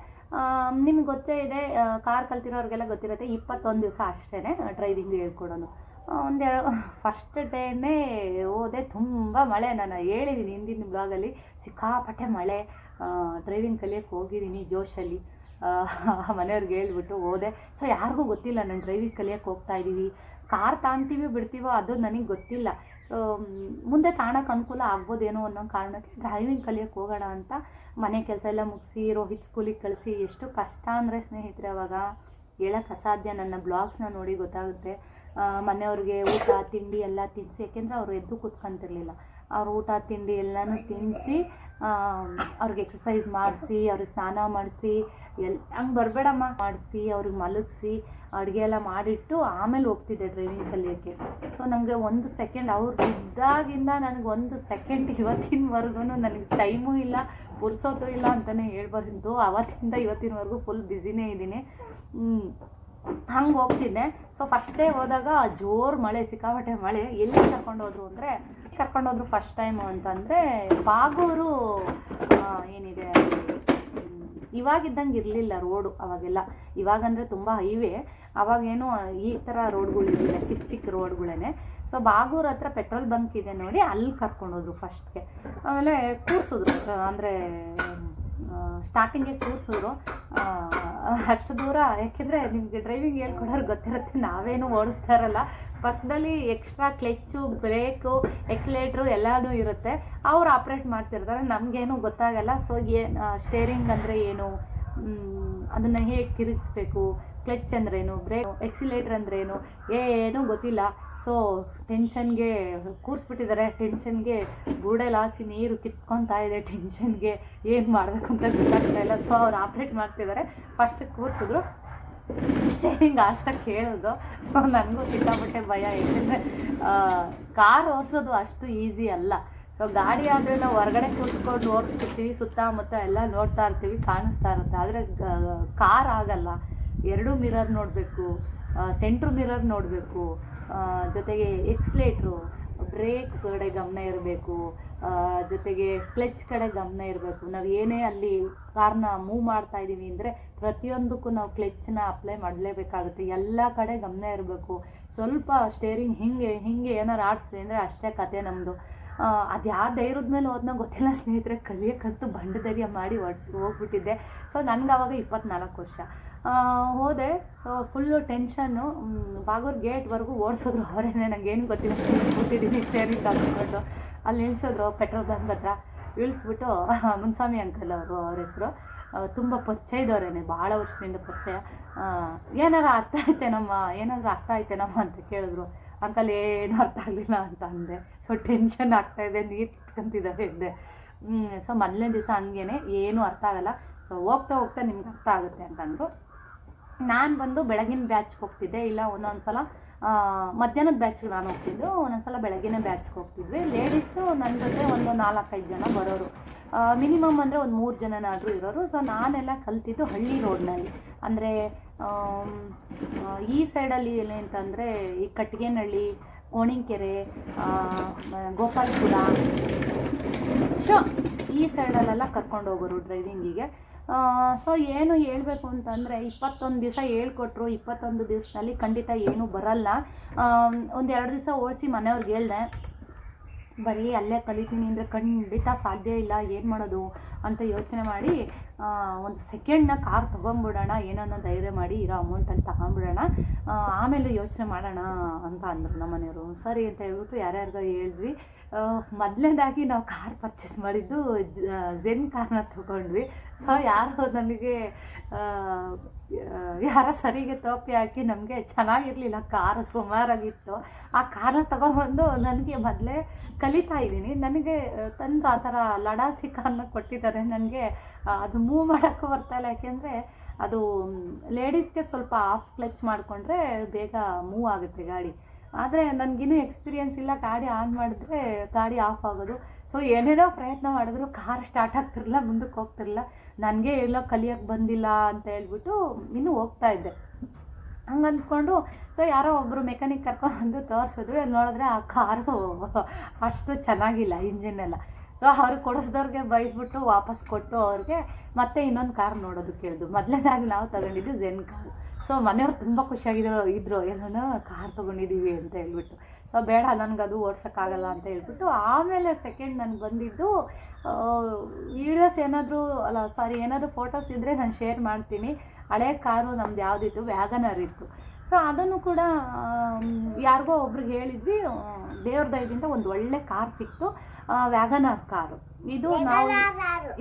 A: ನಿಮ್ಗೆ ಗೊತ್ತೇ ಇದೆ ಕಾರ್ ಕಲ್ತಿರೋರಿಗೆಲ್ಲ ಗೊತ್ತಿರುತ್ತೆ, ಇಪ್ಪತ್ತೊಂದು ದಿವಸ ಅಷ್ಟೇ ಡ್ರೈವಿಂಗ್ ಹೇಳ್ಕೊಡೋನು ಒಂದೆರಡು ಫಸ್ಟ್ ಡೇನೇ ಹೋದೆ, ತುಂಬ ಮಳೆ, ನಾನು ಹೇಳಿದ್ದೀನಿ ಹಿಂದಿನ ಬ್ಲಾಗಲ್ಲಿ ಸಿಕ್ಕಾಪಟ್ಟೆ ಮಳೆ ಡ್ರೈವಿಂಗ್ ಕಲಿಯೋಕ್ಕೆ ಹೋಗಿದ್ದೀನಿ ಜೋಶಲ್ಲಿ. ಮನೆಯವ್ರಿಗೆ ಹೇಳ್ಬಿಟ್ಟು ಹೋದೆ. ಸೊ ಯಾರಿಗೂ ಗೊತ್ತಿಲ್ಲ ನಾನು ಡ್ರೈವಿಂಗ್ ಕಲಿಯೋಕ್ಕೆ ಹೋಗ್ತಾ ಇದ್ದೀವಿ ಕಾರ್ ತಾಣ್ತೀವಿ ಬಿಡ್ತೀವೋ ಅದು ನನಗೆ ಗೊತ್ತಿಲ್ಲ. ಮುಂದೆ ತಾಣಕ್ಕೆ ಅನುಕೂಲ ಆಗ್ಬೋದೇನೋ ಅನ್ನೋ ಕಾರಣಕ್ಕೆ ಡ್ರೈವಿಂಗ್ ಕಲಿಯೋಕ್ಕೆ ಹೋಗೋಣ ಅಂತ ಮನೆ ಕೆಲಸ ಎಲ್ಲ ಮುಗಿಸಿ, ರೋಹಿತ್ ಸ್ಕೂಲಿಗೆ ಕಳಿಸಿ, ಎಷ್ಟು ಕಷ್ಟ ಅಂದರೆ ಸ್ನೇಹಿತರೆ ಅವಾಗ. ಹೇಳಕ್ಕೆ ಅಸಾಧ್ಯ ನನ್ನ ಬ್ಲಾಗ್ಸ್ನ ನೋಡಿ ಗೊತ್ತಾಗುತ್ತೆ. ಮನೆಯವ್ರಿಗೆ ಊಟ, ತಿಂಡಿ ಎಲ್ಲ ತಿನ್ನಿಸಿ ಯಾಕೆಂದರೆ ಅವರು ಎದ್ದು ಕೂತ್ಕೊಂತಿರ್ಲಿಲ್ಲ. ಅವ್ರ ಊಟ, ತಿಂಡಿ ಎಲ್ಲನೂ ತಿನ್ನಿಸಿ ಅವ್ರಿಗೆ ಎಕ್ಸಸೈಸ್ ಮಾಡಿಸಿ, ಅವ್ರಿಗೆ ಸ್ನಾನ ಮಾಡಿಸಿ, ಎಲ್, ಹಂಗೆ ಬರಬೇಡಮ್ಮ. ಮಾಡಿಸಿ, ಅವ್ರಿಗೆ ಮಲಗಿಸಿ, ಅಡುಗೆ ಎಲ್ಲ ಮಾಡಿಟ್ಟು ಆಮೇಲೆ ಹೋಗ್ತಿದ್ದೆ ಡ್ರೈವಿಂಗ್ ಕಲಿಯೋಕ್ಕೆ. ಸೊ ನನಗೆ ಒಂದು ಸೆಕೆಂಡ್ ಅವ್ರು ಇದ್ದಾಗಿಂದ ನನಗೆ ಒಂದು ಸೆಕೆಂಡ್ ಇವತ್ತಿನವರೆಗೂ ನನಗೆ ಟೈಮೂ ಇಲ್ಲ. ಪುರ್ಸೋತು ಇಲ್ಲ ಅಂತಲೇ ಹೇಳ್ಬೋದಿತ್ತು ಅವತ್ತಿಂದ ಇವತ್ತಿನವರೆಗೂ ಫುಲ್ ಬ್ಯುಸಿನೇ ಇದ್ದೀನಿ. ಹಂಗೆ ಹೋಗ್ತಿದ್ದೆ. ಸೊ ಫಸ್ಟ್ ಹೋದಾಗ ಜೋರು ಮಳೆ, ಸಿಕ್ಕಾಪಟ್ಟೆ ಮಳೆ. ಎಲ್ಲಿ ಕರ್ಕೊಂಡು ಹೋದ್ರು ಅಂದರೆ ಕರ್ಕೊಂಡೋದ್ರು ಫಸ್ಟ್ ಟೈಮು ಅಂತಂದರೆ, ಬಾಗೂರು ಏನಿದೆ ಇವಾಗಿದ್ದಂಗೆ ಇರಲಿಲ್ಲ ರೋಡು ಅವಾಗೆಲ್ಲ. ಇವಾಗಂದರೆ ತುಂಬ ಹೈವೇ ಅವಾಗೇನು ಈ ಥರ ರೋಡ್ಗಳು ಇರಲಿಲ್ಲ ಚಿಕ್ಕ ಚಿಕ್ಕ ರೋಡ್ಗಳೇ ಸೊ ಬಾಗೂರ್ ಹತ್ರ ಪೆಟ್ರೋಲ್ ಬಂಕ್ ಇದೆ ನೋಡಿ, ಅಲ್ಲಿ ಕರ್ಕೊಂಡೋದ್ರು ಫಸ್ಟ್ಗೆ ಆಮೇಲೆ ಕೂರಿಸಿದ್ರು, ಅಂದರೆ ಸ್ಟಾರ್ಟಿಂಗೆ ಕೂರಿಸಿದ್ರು. ಅಷ್ಟು ದೂರ, ಯಾಕೆಂದರೆ ನಿಮಗೆ ಡ್ರೈವಿಂಗ್ ಹೇಳ್ಕೊಡೋರು ಗೊತ್ತಿರುತ್ತೆ, ನಾವೇನು ಓಡಿಸ್ತಾ ಇರಲ್ಲ. ಪಕ್ಕದಲ್ಲಿ ಎಕ್ಸ್ಟ್ರಾ ಕ್ಲೆಚ್ಚು ಬ್ರೇಕು ಎಕ್ಸಲೇಟ್ರು ಎಲ್ಲನೂ ಇರುತ್ತೆ. ಅವ್ರು ಆಪ್ರೇಟ್ ಮಾಡ್ತಿರ್ತಾರೆ, ನಮಗೇನು ಗೊತ್ತಾಗಲ್ಲ. ಸೊ ಏನು ಸ್ಟೇರಿಂಗ್ ಅಂದರೆ ಏನು? ಅದನ್ನು ಹೇಗೆ ತಿರುಗಿಸ್ಬೇಕು? ಕ್ಲಚ್ ಅಂದ್ರೇನು? ಬ್ರೇಕ್ ಎಕ್ಸಿಲೇಟ್ರ್ ಅಂದ್ರೇನು? ಏನೂ ಗೊತ್ತಿಲ್ಲ. ಸೊ ಟೆನ್ಷನ್ಗೆ ಕೂರಿಸ್ಬಿಟ್ಟಿದ್ದಾರೆ ಟೆನ್ಷನ್ಗೆ ಗೂಡೆಲಾಸಿ ನೀರು ಕಿತ್ಕೊತಾ ಇದೆ ಟೆನ್ಷನ್ಗೆ ಏನು ಮಾಡಬೇಕು ಅಂತ ಗೊತ್ತಾಗ್ತಾ ಇಲ್ಲ. ಸೊ ಅವ್ರು ಆಪ್ರೇಟ್ ಮಾಡ್ತಿದ್ದಾರೆ ಫಸ್ಟ್ ಕೂರಿಸಿದ್ರು. ಹಿಂಗೆ ಅಷ್ಟ ಕೇಳೋದು. ಸೊ ನನಗೂ ಸಿಕ್ಕಾಪಟ್ಟೆ ಭಯ ಏನಂದರೆ ಕಾರ್ ಓಡಿಸೋದು ಅಷ್ಟು ಈಸಿ ಅಲ್ಲ. ಸೊ ಗಾಡಿ ಆದರೆ ನಾವು ಹೊರಗಡೆ ಕೂತ್ಕೊಂಡು ಓಡಿಸ್ತಿರ್ತೀವಿ, ಸುತ್ತಮುತ್ತ ಎಲ್ಲ ನೋಡ್ತಾ ಇರ್ತೀವಿ, ಕಾಣಿಸ್ತಾ ಇರುತ್ತೆ. ಆದರೆ ಕಾರ್ ಆಗಲ್ಲ. ಎರಡೂ ಮಿರರ್ ನೋಡಬೇಕು ಸೆಂಟ್ರ್ ಮಿರರ್ ನೋಡಬೇಕು. ಜೊತೆಗೆ ಎಕ್ಸ್ಲೇಟ್ರು, ಬ್ರೇಕ್ ಕಡೆ ಗಮನ ಇರಬೇಕು ಜೊತೆಗೆ ಕ್ಲಚ್ ಕಡೆ ಗಮನ ಇರಬೇಕು. ನಾವು ಏನೇ ಅಲ್ಲಿ ಕಾರ್ನ ಮೂವ್ ಮಾಡ್ತಾ ಇದ್ದೀವಿ ಅಂದರೆ ಪ್ರತಿಯೊಂದಕ್ಕೂ ನಾವು ಕ್ಲಚ್ನ ಅಪ್ಲೈ ಮಾಡಲೇಬೇಕಾಗುತ್ತೆ. ಎಲ್ಲ ಕಡೆ ಗಮನ ಇರಬೇಕು. ಸ್ವಲ್ಪ ಸ್ಟೇರಿಂಗ್ ಹಿಂಗೆ ಹಿಂಗೆ ಏನಾರು ಆಡಿಸ್ರಿ ಅಂದರೆ ಅಷ್ಟೇ ಕತೆ ನಮ್ಮದು ಅದು ಯಾರು ಧೈರ್ಯದ ಮೇಲೆ ಹೋದ್ನೋ ಗೊತ್ತಿಲ್ಲ ಸ್ನೇಹಿತರೆ ಕಲಿಯೋಕ್ಕಂತೂ ಬಂಡ ಧೈರ್ಯ ಮಾಡಿ ಹೊಟ್ಟು ಹೋಗ್ಬಿಟ್ಟಿದ್ದೆ. ಸೊ ನನಗೆ ಅವಾಗ ಇಪ್ಪತ್ನಾಲ್ಕು ವರ್ಷ. ಹೋದೆ. ಸೊ ಫುಲ್ಲು ಟೆನ್ಷನ್ನು ಬಾಗೂರ್ ಗೇಟ್ವರೆಗೂ ಓಡಿಸಿದ್ರು ಅವರೇನೆ. ನನಗೇನು ಗೊತ್ತಿಲ್ಲ. ಕೂತಿದ್ದೀನಿ ಸ್ಟೇರಿಂಗ್ ಹಾಕ್ಕೊಂಡು ಅಲ್ಲಿ ನಿಲ್ಸಿದ್ರು ಪೆಟ್ರೋಲ್ ಬಂಕ್ ಹತ್ರ. ಇಳಿಸ್ಬಿಟ್ಟು ಮುನ್ಸ್ವಾಮಿ ಅಂಕಲ್ ಅವರು, ಅವ್ರ ಹೆಸರು. ತುಂಬ ಪರಿಚಯ ಇದ್ದವರೇನೆ. ಭಾಳ ವರ್ಷದಿಂದ ಪರಿಚಯ. ಏನಾರು ಅರ್ಥ ಅರ್ಥ ನಮ್ಮ ಏನಾದರೂ ಅರ್ಥ ಆಯ್ತೇನಮ್ಮ ಅಂತ ಕೇಳಿದ್ರು. ಅಂಕಲ್ ಏನು ಅರ್ಥ ಆಗಲಿಲ್ಲ ಅಂತ ಅಂದೆ. ಸೊ ಟೆನ್ಷನ್ ಆಗ್ತಾ ಇದೆ, ನೀರು ಇಟ್ಕೊಂತಿದ್ದಾರೆ ಇದ್ದೆ ಸೊ ಮೊದಲನೇ ದಿವಸ ಹಂಗೇನೆ. ಏನೂ ಅರ್ಥ ಆಗಲ್ಲ. ಸೊ ಹೋಗ್ತಾ ಹೋಗ್ತಾ ನಿಮ್ಗೆ ಅರ್ಥ ಆಗುತ್ತೆ ಅಂತಂದರು ನಾನು ಬಂದು ಬೆಳಗಿನ ಬ್ಯಾಚ್ ಹೋಗ್ತಿದ್ದೆ. ಇಲ್ಲ ಒಂದೊಂದು ಸಲ ಮಧ್ಯಾಹ್ನದ ಬ್ಯಾಚ್ಗೆ ನಾನು ಹೋಗ್ತಿದ್ದು. ಒಂದೊಂದ್ಸಲ ಬೆಳಗಿನ ಬ್ಯಾಚ್ಗೆ ಹೋಗ್ತಿದ್ವಿ. ಲೇಡೀಸು ನನ್ನ ಜೊತೆ ಒಂದು ನಾಲ್ಕೈದು ಜನ ಬರೋರು. ಮಿನಿಮಮ್ ಅಂದರೆ ಒಂದು ಮೂರು ಜನನಾದರೂ ಇರೋರು. ಸೊ ನಾನೆಲ್ಲ ಕಲ್ತಿದ್ದು ಹಳ್ಳಿ ರೋಡ್ನಲ್ಲಿ ಅಂದರೆ ಈ ಸೈಡಲ್ಲಿ ಏನಂತಂದರೆ ಈ ಕಟ್ಟಿಗೆನಹಳ್ಳಿ ಕೋಣಿಂಕೆರೆ ಗೋಪಾಲ್ಪುರ. ಶೋ ಈ ಸೈಡಲ್ಲೆಲ್ಲ ಕರ್ಕೊಂಡು ಹೋಗೋರು ಡ್ರೈವಿಂಗಿಗೆ ಸೊ ಏನು ಹೇಳಬೇಕು ಅಂತಂದರೆ ಇಪ್ಪತ್ತೊಂದು ದಿವಸ ಹೇಳ್ಕೊಟ್ರು, ಇಪ್ಪತ್ತೊಂದು ದಿವಸದಲ್ಲಿ ಖಂಡಿತ ಏನೂ ಬರಲ್ಲ. ಒಂದು ಎರಡು ದಿವಸ ಓಡಿಸಿ ಮನೆಯವ್ರಿಗೆ ಹೇಳ್ದೆ, ಬರೀ ಅಲ್ಲೇ ಕಲಿತೀನಿ ಅಂದರೆ ಖಂಡಿತ ಸಾಧ್ಯ ಇಲ್ಲ, ಏನು ಮಾಡೋದು ಅಂತ ಯೋಚನೆ ಮಾಡಿ ಒಂದು ಸೆಕೆಂಡ್ನ ಕಾರ್ ತೊಗೊಂಬಿಡೋಣ, ಏನನ್ನೋ ಧೈರ್ಯ ಮಾಡಿ ಇರೋ ಅಮೌಂಟಲ್ಲಿ ತಗೊಂಬಿಡೋಣ. ಆಮೇಲೆ ಯೋಚನೆ ಮಾಡೋಣ ಅಂತ ಅಂದರು ನಮ್ಮ ಮನೆಯವರು. ಸರಿ ಅಂತ ಹೇಳ್ಬಿಟ್ಟು ಯಾರ್ಯಾರಿಗೋ ಹೇಳಿದ್ವಿ. ಮೊದಲನೇದಾಗಿ ನಾವು ಕಾರ್ ಪರ್ಚೇಸ್ ಮಾಡಿದ್ದು ಜೆನ್ ಕಾರ್ನ ತೊಗೊಂಡ್ವಿ. ಸೊ, ಯಾರು ನನಗೆ ಯಾರ ಸರಿಗೆ ತೋಪಿ ಹಾಕಿ ನಮಗೆ ಚೆನ್ನಾಗಿರಲಿಲ್ಲ, ಕಾರು ಸುಮಾರಾಗಿತ್ತು, ಆ ಕಾರನ್ನ ತಗೊಂಡ್ಬಂದು ನನಗೆ ಮೊದಲೇ ಕಲಿತಾ ಇದ್ದೀನಿ. ನನಗೆ ತಂದು ಆ ಥರ ಲಡಾಸಿ ಕಾರನ್ನ ಕೊಟ್ಟಿದ್ದಾರೆ. ನನಗೆ ಅದು ಮೂವ್ ಮಾಡೋಕ್ಕೂ ಬರ್ತಾಯಿಲ್ಲ ಯಾಕೆಂದರೆ, ಅದು ಲೇಡೀಸ್ಗೆ ಸ್ವಲ್ಪ ಆಫ್ ಕ್ಲಚ್ ಮಾಡಿಕೊಂಡ್ರೆ ಬೇಗ ಮೂವ್ ಆಗುತ್ತೆ ಗಾಡಿ. ಆದರೆ ನನಗಿನ್ನೂ ಎಕ್ಸ್ಪೀರಿಯನ್ಸ್ ಇಲ್ಲ. ಗಾಡಿ ಆನ್ ಮಾಡಿದ್ರೆ ಗಾಡಿ ಆಫ್ ಆಗೋದು. ಸೊ ಏನೇನೋ ಪ್ರಯತ್ನ ಮಾಡಿದ್ರು ಕಾರ್ ಸ್ಟಾರ್ಟ್ ಆಗ್ತಿರಲಿಲ್ಲ, ಮುಂದಕ್ಕೆ ಹೋಗ್ತಿರಲಿಲ್ಲ. ನನಗೆ ಎಲ್ಲ ಕಲಿಯೋಕ್ಕೆ ಬಂದಿಲ್ಲ ಅಂತ ಹೇಳ್ಬಿಟ್ಟು ಇನ್ನೂ ಹೋಗ್ತಾ ಇದ್ದೆ. ಹಂಗೆ ಅಂದ್ಕೊಂಡು ಸೊ ಯಾರೋ ಒಬ್ಬರು ಮೆಕ್ಯಾನಿಕ್ ಕರ್ಕೊಂಡ್ಬಂದು ತೋರಿಸಿದ್ರು ನೋಡಿದ್ರೆ ಆ ಕಾರು ಅಷ್ಟು ಚೆನ್ನಾಗಿಲ್ಲ ಇಂಜಿನ್ ಎಲ್ಲ. ಸೊ ಅವ್ರಿಗೆ ಕೊಡಿಸಿದವ್ರಿಗೆ ಬೈದ್ಬಿಟ್ಟು ವಾಪಸ್ ಕೊಟ್ಟು ಅವ್ರಿಗೆ ಮತ್ತೆ ಇನ್ನೊಂದು ಕಾರ್ ನೋಡೋದಕ್ಕೆ ಕೇಳಿದ್ರು ಮೊದಲನೇದಾಗಿ ನಾವು ತಗೊಂಡಿದ್ದು ಜೆನ್ ಕಾರ್ ಸೊ ಮನೆಯವ್ರು ತುಂಬ ಖುಷಿಯಾಗಿದ್ರು, ಇದ್ರು ಏನೋ ಕಾರ್ ತೊಗೊಂಡಿದ್ದೀವಿ ಅಂತ ಹೇಳ್ಬಿಟ್ಟು. ಬೇಡ ನನಗೆ ಅದು ಓಡ್ಸೋಕ್ಕಾಗಲ್ಲ ಅಂತ ಹೇಳ್ಬಿಟ್ಟು ಆಮೇಲೆ ಸೆಕೆಂಡ್ ನನಗೆ ಬಂದಿದ್ದು ವೀಡಿಯೋಸ್ ಏನಾದರೂ ಅಲ್ಲ ಸಾರಿ ಏನಾದರೂ ಫೋಟೋಸ್ ಇದ್ದರೆ ನಾನು ಶೇರ್ ಮಾಡ್ತೀನಿ. ಹಳೆ ಕಾರು ನಮ್ದು ಯಾವುದಿತ್ತು? ವ್ಯಾಗನರ್ ಇತ್ತು. ಸೊ ಅದನ್ನು ಕೂಡ ಯಾರಿಗೋ ಒಬ್ರಿಗೆ ಹೇಳಿದ್ವಿ ದೇವ್ರ ದಯದಿಂದ ಒಂದು ಒಳ್ಳೆ ಕಾರ್ ಸಿಕ್ತು. Wagon R car. ಇದು ನಾವು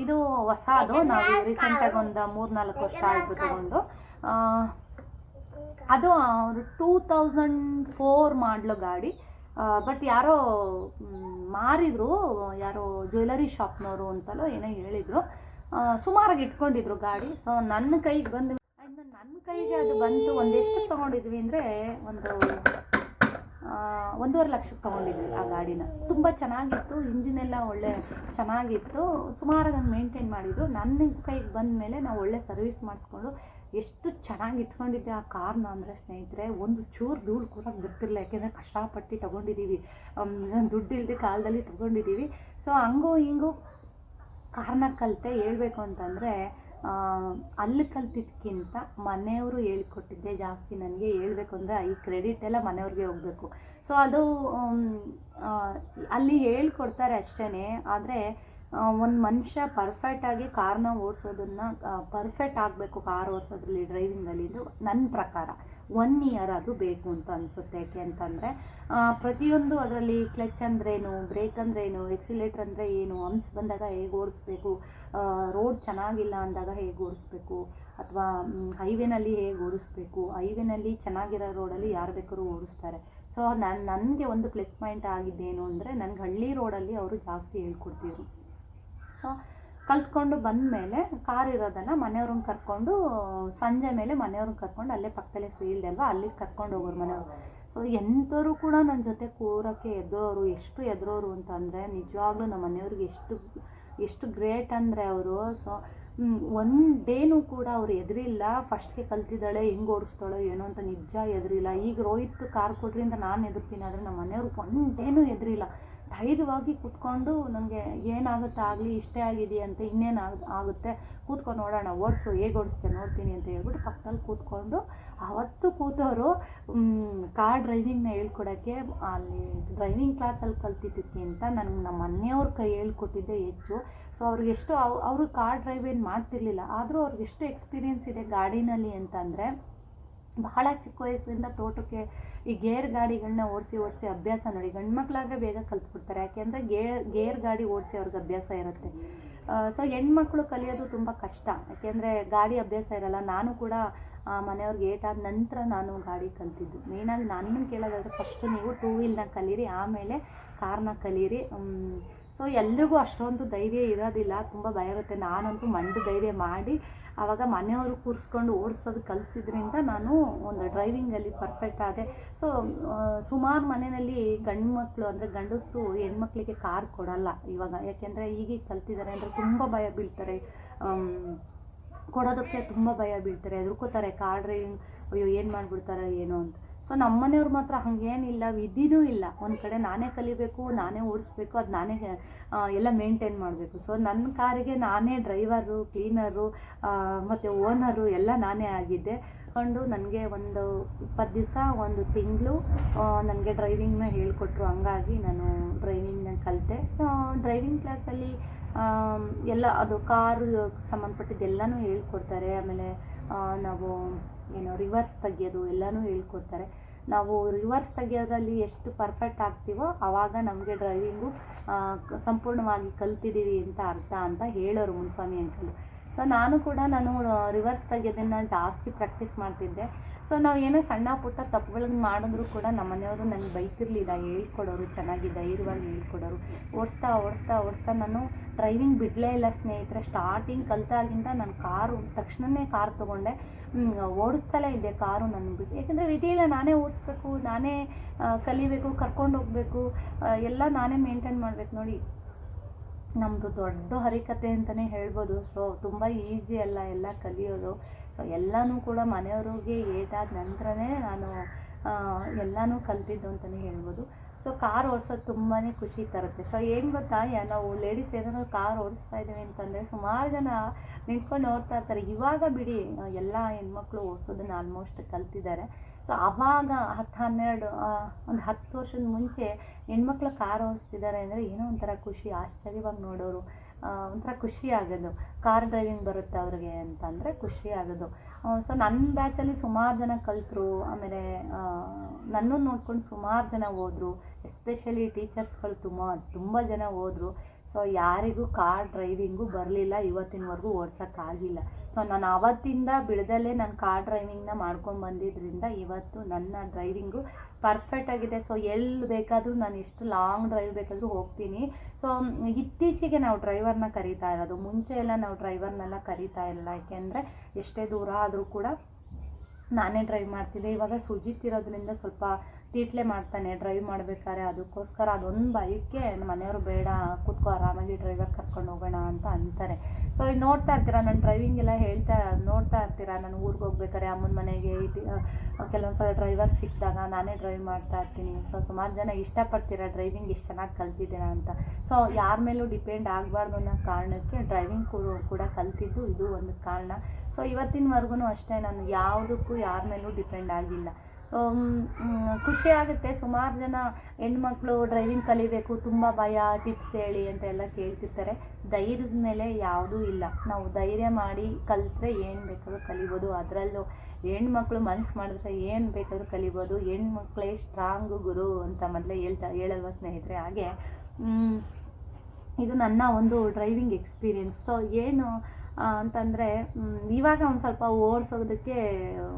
A: ಇದು ಹೊಸದು. ನಾವು ರೀಸೆಂಟಾಗಿ ಒಂದು ಮೂರು ನಾಲ್ಕು ವರ್ಷ ಆಯಿತು ತಗೊಂಡು. ಅದು ಅವರು ಟೂ ತೌಸಂಡ್ ಫೋರ್ ಮಾಡಲು ಗಾಡಿ. ಬಟ್ ಯಾರೋ ಮಾರಿದ್ರು. ಯಾರೋ ಜ್ಯುವೆಲರಿ ಶಾಪ್ನವರು ಅಂತಲೋ ಏನೋ ಹೇಳಿದರು. ಸುಮಾರಾಗಿ ಇಟ್ಕೊಂಡಿದ್ರು ಗಾಡಿ. ಸೊ ನನ್ನ ಕೈಗೆ ಬಂದು ನನ್ನ ಕೈಗೆ ಅದು ಬಂತು. ಒಂದೆಷ್ಟು ತೊಗೊಂಡಿದ್ವಿ ಅಂದರೆ ಒಂದು ಒಂದೂವರೆ ಲಕ್ಷಕ್ಕೆ ತೊಗೊಂಡಿದ್ವಿ ಆ ಗಾಡಿನ. ತುಂಬ ಚೆನ್ನಾಗಿತ್ತು. ಇಂಜಿನ್ ಎಲ್ಲ ಒಳ್ಳೆ, ಚೆನ್ನಾಗಿತ್ತು. ಸುಮಾರಾಗಿ ಅದನ್ನು ಮೇಂಟೈನ್ ಮಾಡಿದ್ರು. ನನ್ನ ಕೈಗೆ ಬಂದ ಮೇಲೆ ನಾವು ಒಳ್ಳೆ ಸರ್ವಿಸ್ ಮಾಡಿಸ್ಕೊಂಡು ಎಷ್ಟು ಚೆನ್ನಾಗಿ ಇಟ್ಕೊಂಡಿದ್ದೆ ಆ ಕಾರ್ನ ಅಂದರೆ ಸ್ನೇಹಿತರೆ? ಒಂದು ಚೂರು ಧೂಳು ಕೂಡ ಗೊತ್ತಿರಲಿಲ್ಲ ಯಾಕೆಂದರೆ ಕಷ್ಟಪಟ್ಟು ತೊಗೊಂಡಿದ್ದೀವಿ ದುಡ್ಡು ಇಲ್ಲದೆ ಕಾಲದಲ್ಲಿ ತೊಗೊಂಡಿದ್ದೀವಿ ಸೊ ಹಂಗೂ ಹಿಂಗೂ ಕಾರ್ನ ಕಲಿತೆ ಹೇಳ್ಬೇಕು ಅಂತಂದರೆ ಅಲ್ಲಿ ಕಲ್ತಿದ್ದಕ್ಕಿಂತ ಮನೆಯವರು ಹೇಳ್ಕೊಟ್ಟಿದ್ದೆ ಜಾಸ್ತಿ ನನಗೆ ಹೇಳ್ಬೇಕು ಅಂದರೆ ಈ ಕ್ರೆಡಿಟ್ ಎಲ್ಲ ಮನೆಯವ್ರಿಗೆ ಹೋಗಬೇಕು. ಸೊ ಅದು ಅಲ್ಲಿ ಹೇಳ್ಕೊಡ್ತಾರೆ ಅಷ್ಟೇ ಆದರೆ ಒಂದು ಮನುಷ್ಯ ಪರ್ಫೆಕ್ಟಾಗಿ ಕಾರ್ನ ಓಡಿಸೋದನ್ನು ಪರ್ಫೆಕ್ಟ್ ಆಗಬೇಕು ಕಾರ್ ಓಡಿಸೋದ್ರಲ್ಲಿ ಡ್ರೈವಿಂಗಲ್ಲಿ ಇದು ನನ್ನ ಪ್ರಕಾರ ಒನ್ ಇಯರ್ ಅದು ಬೇಕು ಅಂತ ಅನಿಸುತ್ತೆ. ಯಾಕೆ ಅಂತಂದರೆ ಪ್ರತಿಯೊಂದು ಅದರಲ್ಲಿ ಕ್ಲಚ್ ಅಂದ್ರೇನು ಬ್ರೇಕ್ ಅಂದ್ರೇನು ಎಕ್ಸಿಲೇಟ್ರ್ ಅಂದರೆ ಏನು ಹಂಪ್ಸ್ ಬಂದಾಗ ಹೇಗೆ ಓಡಿಸ್ಬೇಕು ರೋಡ್ ಚೆನ್ನಾಗಿಲ್ಲ ಅಂದಾಗ ಹೇಗೆ ಓಡಿಸ್ಬೇಕು, ಅಥವಾ ಹೈವೇನಲ್ಲಿ ಹೇಗೆ ಓಡಿಸ್ಬೇಕು ಹೈವೇನಲ್ಲಿ ಚೆನ್ನಾಗಿರೋ ರೋಡಲ್ಲಿ ಯಾರು ಬೇಕಾದ್ರೂ ಓಡಿಸ್ತಾರೆ. ಸೊ ನಾನು, ನನಗೆ ಒಂದು ಪ್ಲಸ್ ಪಾಯಿಂಟ್ ಆಗಿದ್ದೇನು ಅಂದರೆ ನನಗೆ ಹಳ್ಳಿ ರೋಡಲ್ಲಿ ಅವರು ಜಾಸ್ತಿ ಹೇಳ್ಕೊಡ್ತಿದ್ರು. ಸೊ ಕಲ್ತ್ಕೊಂಡು ಬಂದಮೇಲೆ ಕಾರ್ ಇರೋದನ್ನು ಮನೆಯವ್ರನ್ನ ಕರ್ಕೊಂಡು, ಸಂಜೆ ಮೇಲೆ ಮನೆಯವ್ರನ್ನ ಕರ್ಕೊಂಡು ಅಲ್ಲೇ ಪಕ್ಕದಲ್ಲೇ ಫೀಲ್ಡ್ ಅಲ್ವಾ, ಅಲ್ಲಿಗೆ ಕರ್ಕೊಂಡು ಹೋಗೋರು ಮನೆಯವರು. ಸೊ ಎಂಥವ್ರು ಕೂಡ ನನ್ನ ಜೊತೆ ಕೂರೋಕ್ಕೆ ಎದುರೋರು, ಎಷ್ಟು ಎದುರೋರು ಅಂತಂದರೆ ನಿಜವಾಗ್ಲೂ ನಮ್ಮ ಮನೆಯವ್ರಿಗೆ ಎಷ್ಟು ಎಷ್ಟು ಗ್ರೇಟ್ ಅಂದರೆ ಅವರು. ಸೊ ಒಂದು ಡೇನೂ ಕೂಡ ಅವ್ರು ಎದುರಿಲ್ಲ ಫಸ್ಟ್ಗೆ ಕಲ್ತಿದ್ದಾಳೆ, ಹೆಂಗೆ ಓಡಿಸ್ತಾಳೋ ಏನೋ ಅಂತ ನಿಜ ಎದುರಿಲ್ಲ. ಈಗ ರೋಹಿತ್ ಕಾರ್ ಅಂತ ನಾನು ಎದುರ್ತೀನಿ ಆದರೆ ನಮ್ಮ ಮನೆಯವ್ರಿಗೆ ಒಂದು ಡೇನೂ ಎದುರಿಲ್ಲ. ಧೈರ್ಯವಾಗಿ ಕೂತ್ಕೊಂಡು ನನಗೆ ಏನಾಗುತ್ತೆ ಆಗಲಿ, ಇಷ್ಟೇ ಆಗಿದೆ ಅಂತ ಇನ್ನೇನು ಆಗ, ಆಗುತ್ತೆ. ಕೂತ್ಕೊಂಡು ನೋಡೋಣ, ಓಡಿಸು, ಹೇಗೆ ಓಡಿಸ್ತೆ ನೋಡ್ತೀನಿ ಅಂತ ಹೇಳ್ಬಿಟ್ಟು ಪಕ್ಕದಲ್ಲಿ ಕೂತ್ಕೊಂಡು, ಅವತ್ತು ಕೂತವರು ಕಾರ್ ಡ್ರೈವಿಂಗ್ನ ಹೇಳ್ಕೊಡೋಕ್ಕೆ ಅಲ್ಲಿ ಡ್ರೈವಿಂಗ್ ಕ್ಲಾಸಲ್ಲಿ ಕಲ್ತಿದ್ದಕ್ಕಿಂತ ನನಗೆ ನಮ್ಮ ಮನೆಯವ್ರ ಕೈ ಹೇಳ್ಕೊಟ್ಟಿದ್ದೆ ಹೆಚ್ಚು. ಸೊ ಅವ್ರಿಗೆಷ್ಟು ಅವರು ಕಾರ್ ಡ್ರೈವ್ ಏನು ಮಾಡ್ತಿರ್ಲಿಲ್ಲ. ಆದರೂ ಅವ್ರಿಗೆ ಎಷ್ಟು ಎಕ್ಸ್ಪೀರಿಯೆನ್ಸ್ ಇದೆ ಗಾಡಿನಲ್ಲಿ ಅಂತಂದರೆ, ಬಹಳ ಚಿಕ್ಕ ವಯಸ್ಸಿಂದ ತೋಟಕ್ಕೆ ಈ ಗೇರ್ ಗಾಡಿಗಳನ್ನ ಓಡಿಸಿ ಓಡಿಸಿ ಅಭ್ಯಾಸ ನೋಡಿ ಗಂಡು ಮಕ್ಕಳಾದ್ರೆ ಬೇಗ ಕಲ್ತ್ಬಿಡ್ತಾರೆ. ಯಾಕೆಂದರೆ ಗೇರ್ ಗೇರ್ ಗಾಡಿ ಓಡಿಸಿ ಅವ್ರಿಗೆ ಅಭ್ಯಾಸ ಇರುತ್ತೆ. ಸೊ ಹೆಣ್ಮಕ್ಳು ಕಲಿಯೋದು ತುಂಬ ಕಷ್ಟ. ಯಾಕೆಂದರೆ ಗಾಡಿ ಅಭ್ಯಾಸ ಇರಲ್ಲ. ನಾನು ಕೂಡ ಆ, ಮನೆಯವ್ರಿಗೆ ಏಟಾದ ನಂತರ ನಾನು ಗಾಡಿ ಕಲ್ತಿದ್ದು. ಮೇಯ್ನಾಗಿ ನನ್ನ ಕೇಳೋದಾದ್ರೆ ಫಸ್ಟು ನೀವು ಟೂ ವೀಲ್ನ ಕಲೀರಿ ಆಮೇಲೆ ಕಾರ್ನ ಕಲೀರಿ. ಸೊ ಎಲ್ರಿಗೂ ಅಷ್ಟೊಂದು ಧೈರ್ಯ ಇರೋದಿಲ್ಲ. ತುಂಬ ಭಯ ಇರುತ್ತೆ. ನಾನಂತೂ ಮಂಡು ಧೈರ್ಯ ಮಾಡಿ ಆವಾಗ ಮನೆಯವರು ಕೂರಿಸ್ಕೊಂಡು ಓಡಿಸೋದು ಕಲಿಸಿದ್ರಿಂದ ನಾನು ಒಂದು ಡ್ರೈವಿಂಗಲ್ಲಿ ಪರ್ಫೆಕ್ಟ್ ಆದೆ. ಸೊ ಸುಮಾರು ಮನೆಯಲ್ಲಿ ಗಂಡು ಮಕ್ಕಳು ಅಂದರೆ ಗಂಡಸರು ಹೆಣ್ಮಕ್ಳಿಗೆ ಕಾರ್ ಕೊಡಲ್ಲ ಇವಾಗ. ಯಾಕೆಂದರೆ ಈಗೀಗ ಕಲ್ತಿದ್ದಾರೆ ಅಂದರೆ ತುಂಬ ಭಯ ಬೀಳ್ತಾರೆ. ಕೊಡೋದಕ್ಕೆ ತುಂಬ ಭಯ ಬೀಳ್ತಾರೆ. ಹೆದರ್ಕೋತಾರೆ ಕಾರ್ ಡ್ರೈವಿಂಗ್ ಅಯ್ಯೋ, ಏನು ಮಾಡಿಬಿಡ್ತಾರೆ, ಏನೋ ಅಂತ. ಸೊ ನಮ್ಮ ಮನೆಯವ್ರು ಮಾತ್ರ ಹಾಗೇನಿಲ್ಲ, ವಿಧಿನೂ ಇಲ್ಲ. ಒಂದು ಕಡೆ ನಾನೇ ಕಲಿಬೇಕು, ನಾನೇ ಓಡಿಸ್ಬೇಕು, ಅದು ನಾನೇ ಎಲ್ಲ ಮೇಂಟೈನ್ ಮಾಡಬೇಕು. ಸೊ ನನ್ನ ಕಾರಿಗೆ ನಾನೇ ಡ್ರೈವರು ಕ್ಲೀನರು ಮತ್ತು ಓನರು ಎಲ್ಲ ನಾನೇ ಆಗಿದ್ದೆ. ಕೊಂಡು ನನಗೆ ಒಂದು ಇಪ್ಪತ್ತು ದಿವಸ, ಒಂದು ತಿಂಗಳು ನನಗೆ ಡ್ರೈವಿಂಗ್ನ ಹೇಳ್ಕೊಟ್ರು. ಹಂಗಾಗಿ ನಾನು ಡ್ರೈವಿಂಗ್ನ ಕಲಿತೆ. ಡ್ರೈವಿಂಗ್ ಕ್ಲಾಸಲ್ಲಿ ಎಲ್ಲ ಅದು ಕಾರು ಸಂಬಂಧಪಟ್ಟಿದ್ದೆಲ್ಲನೂ ಹೇಳ್ಕೊಡ್ತಾರೆ. ಆಮೇಲೆ ನಾವು ಏನು ರಿವರ್ಸ್ ತೆಗೆಯೋದು ಎಲ್ಲನೂ ಹೇಳ್ಕೊಡ್ತಾರೆ. ನಾವು ರಿವರ್ಸ್ ತೆಗಿಯೋದ್ರಲ್ಲಿ ಎಷ್ಟು ಪರ್ಫೆಕ್ಟ್ ಆಗ್ತೀವೋ ಆವಾಗ ನಮಗೆ ಡ್ರೈವಿಂಗು ಸಂಪೂರ್ಣವಾಗಿ ಕಲ್ತಿದ್ದೀವಿ ಅಂತ ಅರ್ಥ ಅಂತ ಹೇಳೋರು ಮುನ್ಸ್ವಾಮಿ ಅಂಕಲ್. ಸೊ ನಾನು ಕೂಡ ನಾನು ರಿವರ್ಸ್ ತೆಗೆಯೋದನ್ನು ಜಾಸ್ತಿ ಪ್ರಾಕ್ಟೀಸ್ ಮಾಡ್ತಿದ್ದೆ. ಸೊ ನಾವು ಏನೋ ಸಣ್ಣ ಪುಟ್ಟ ತಪ್ಪುಗಳನ್ನ ಮಾಡಿದ್ರು ಕೂಡ ನಮ್ಮ ಮನೆಯವರು ನನಗೆ ಬೈತಿರ್ಲಿಲ್ಲ. ಹೇಳ್ಕೊಡೋರು, ಚೆನ್ನಾಗಿ ಧೈರ್ಯವಾಗಿ ಹೇಳ್ಕೊಡೋರು. ಓಡಿಸ್ತಾ ಓಡಿಸ್ತಾ ಓಡಿಸ್ತಾ ನಾನು ಡ್ರೈವಿಂಗ್ ಬಿಡಲೇ ಇಲ್ಲ ಸ್ನೇಹಿತರೆ. ಸ್ಟಾರ್ಟಿಂಗ್ ಕಲ್ತಾಗಿಂದ ನಾನು ಕಾರು ತಕ್ಷಣವೇ ಕಾರ್ ತೊಗೊಂಡೆ. ಓಡಿಸ್ತಲೇ ಇದ್ದೆ ಕಾರು ನನ್ನ ಬಿಟ್ಟು. ಯಾಕಂದರೆ ವಿಧಿಯಿಲ್ಲ ನಾನೇ ಓಡಿಸ್ಬೇಕು, ನಾನೇ ಕಲಿಬೇಕು, ಕರ್ಕೊಂಡು ಹೋಗಬೇಕು ಎಲ್ಲ ನಾನೇ ಮೇಂಟೈನ್ ಮಾಡಬೇಕು ನೋಡಿ. ನಮ್ಮದು ದೊಡ್ಡ ಹರಿಕತೆ ಅಂತಲೇ ಹೇಳ್ಬೋದು. ಸೊ ತುಂಬ ಈಸಿ ಅಲ್ಲ ಎಲ್ಲ ಕಲಿಯೋದು. ಸೊ ಎಲ್ಲನೂ ಕೂಡ ಮನೆಯವ್ರಿಗೆ ಏಟಾದ ನಂತರನೇ ನಾನು ಎಲ್ಲನೂ ಕಲ್ತಿದ್ದು ಅಂತಲೇ ಹೇಳ್ಬೋದು. ಸೊ ಕಾರ್ ಓಡಿಸೋದು ತುಂಬಾ ಖುಷಿ ತರುತ್ತೆ. ಸೊ ಏನು ಗೊತ್ತಾ? ನಾವು ಲೇಡೀಸ್ ಏನಾದ್ರು ಕಾರ್ ಓಡಿಸ್ತಾ ಇದ್ದೀವಿ ಅಂತಂದರೆ ಸುಮಾರು ಜನ ನಿಂತ್ಕೊಂಡು ನೋಡ್ತಾ ಇರ್ತಾರೆ. ಇವಾಗ ಬಿಡಿ ಎಲ್ಲ ಹೆಣ್ಮಕ್ಳು ಓಡಿಸೋದನ್ನ ಆಲ್ಮೋಸ್ಟ್ ಕಲ್ತಿದ್ದಾರೆ. ಸೊ ಆವಾಗ ಹತ್ತು ಹನ್ನೆರಡು ಒಂದು ಹತ್ತು ವರ್ಷದ ಮುಂಚೆ ಹೆಣ್ಮಕ್ಳು ಕಾರ್ ಓಡಿಸ್ತಿದ್ದಾರೆ ಅಂದರೆ ಏನೋ ಒಂಥರ ಖುಷಿ, ಆಶ್ಚರ್ಯವಾಗಿ ನೋಡೋರು. ಒಂಥರ ಖುಷಿ ಆಗೋದು. ಕಾರ್ ಡ್ರೈವಿಂಗ್ ಬರುತ್ತೆ ಅವ್ರಿಗೆ ಅಂತಂದರೆ ಖುಷಿ ಆಗೋದು. ಸೊ ನನ್ನ ಬ್ಯಾಚಲ್ಲಿ ಸುಮಾರು ಜನ ಕಲಿತರು. ಆಮೇಲೆ ನನ್ನನ್ನು ನೋಡ್ಕೊಂಡು ಸುಮಾರು ಜನ ಹೋದರು. ಎಸ್ಪೆಷಲಿ ಟೀಚರ್ಸ್ಗಳು ತುಂಬ ತುಂಬ ಜನ ಹೋದರು. ಸೊ ಯಾರಿಗೂ ಕಾರ್ ಡ್ರೈವಿಂಗು ಬರಲಿಲ್ಲ. ಇವತ್ತಿನವರೆಗೂ ಓಡ್ಸೋಕ್ಕಾಗಿಲ್ಲ ಸೊ ನಾನು ಆವತ್ತಿಂದ ಬಿಡದಲ್ಲೇ ನಾನು ಕಾರ್ ಡ್ರೈವಿಂಗ್ನ ಮಾಡ್ಕೊಂಡು ಬಂದಿದ್ದರಿಂದ ಇವತ್ತು ನನ್ನ ಡ್ರೈವಿಂಗು ಪರ್ಫೆಕ್ಟ್ ಆಗಿದೆ. ಸೊ ಎಲ್ಲಿ ಬೇಕಾದರೂ ನಾನು ಎಷ್ಟು ಲಾಂಗ್ ಡ್ರೈವ್ ಬೇಕಾದರೂ ಹೋಗ್ತೀನಿ. ಸೊ ಇತ್ತೀಚೆಗೆ ನಾವು ಡ್ರೈವರ್ನ ಕರೀತಾ ಇರೋದು. ಮುಂಚೆ ಎಲ್ಲ ನಾವು ಡ್ರೈವರ್ನೆಲ್ಲ ಕರೀತಾ ಇರಲ್ಲ ಯಾಕೆಂದರೆ ಎಷ್ಟೇ ದೂರ ಆದರೂ ಕೂಡ ನಾನೇ ಡ್ರೈವ್ ಮಾಡ್ತಿದ್ದೆ. ಇವಾಗ ಸುಜಿತ್ ಇರೋದ್ರಿಂದ ಸ್ವಲ್ಪ ತೀಟ್ಲೆ ಮಾಡ್ತಾನೆ ಡ್ರೈವ್ ಮಾಡ್ಬೇಕಾದ್ರೆ ಅದಕ್ಕೋಸ್ಕರ ಅದೊಂದು ನಮ್ಮ ಮನೆಯವರು ಬೇಡ, ಕೂತ್ಕೋ ಆರಾಮಾಗಿ ಡ್ರೈವರ್ ಕರ್ಕೊಂಡು ಹೋಗೋಣ ಅಂತ ಅಂತಾರೆ. ಸೊ ಇದು ನೋಡ್ತಾ ಇರ್ತೀರಾ? ನಾನು ಡ್ರೈವಿಂಗ್ ಎಲ್ಲ ಹೇಳ್ತಾ, ನೋಡ್ತಾ ಇರ್ತೀರಾ? ನಾನು ಊರಿಗೆ ಹೋಗ್ಬೇಕಾದ್ರೆ ಅಮ್ಮನ ಮನೆಗೆ ಕೆಲವೊಂದು ಸಲ ಡ್ರೈವರ್ ಸಿಕ್ಕಿದಾಗ ನಾನೇ ಡ್ರೈವ್ ಮಾಡ್ತಾ ಇರ್ತೀನಿ. ಸೊ ಸುಮಾರು ಜನ ಇಷ್ಟಪಡ್ತೀರಾ ಡ್ರೈವಿಂಗ್ ಎಷ್ಟು ಚೆನ್ನಾಗಿ ಕಲ್ತಿದ್ದೀರಾ ಅಂತ? ಸೊ ಯಾರ ಮೇಲೂ ಡಿಪೆಂಡ್ ಆಗಬಾರ್ದು ಅನ್ನೋ ಕಾರಣಕ್ಕೆ ಡ್ರೈವಿಂಗ್ ಕೂಡ ಕಲ್ತಿದ್ದು ಇದು ಒಂದು ಕಾರಣ. ಸೊ ಇವತ್ತಿನವರೆಗೂ ಅಷ್ಟೇ, ನಾನು ಯಾವುದಕ್ಕೂ ಯಾರ ಮೇಲೂ ಡಿಪೆಂಡ್ ಆಗಿಲ್ಲ. ಖುಷಿ ಆಗುತ್ತೆ. ಸುಮಾರು ಜನ ಹೆಣ್ಮಕ್ಳು ಡ್ರೈವಿಂಗ್ ಕಲಿಬೇಕು, ತುಂಬ ಭಯ ಟಿಪ್ಸ್ ಹೇಳಿ ಅಂತ ಎಲ್ಲ ಕೇಳ್ತಿರ್ತಾರೆ. ಧೈರ್ಯದ ಮೇಲೆ ಯಾವುದೂ ಇಲ್ಲ. ನಾವು ಧೈರ್ಯ ಮಾಡಿ ಕಲಿತ್ರೆ ಏನು ಬೇಕಾದ್ರೂ ಕಲಿಬೋದು. ಅದರಲ್ಲೂ ಹೆಣ್ಮಕ್ಳು ಮನ್ಸು ಮಾಡಿದ್ರೆ ಏನು ಬೇಕಾದ್ರೂ ಕಲಿಬೋದು. ಹೆಣ್ಮಕ್ಳೇ ಸ್ಟ್ರಾಂಗ್ ಗುರು ಅಂತ ಮೊದಲೇ ಹೇಳ್ತಾ, ಹೇಳಲ್ವ ಸ್ನೇಹಿತರೆ? ಹಾಗೆ ಇದು ನನ್ನ ಒಂದು ಡ್ರೈವಿಂಗ್ ಎಕ್ಸ್ಪೀರಿಯನ್ಸ್ ಸೊ ಏನು ಅಂತಂದರೆ ಇವಾಗ ಒಂದು ಸ್ವಲ್ಪ ಓಡಿಸೋದಕ್ಕೆ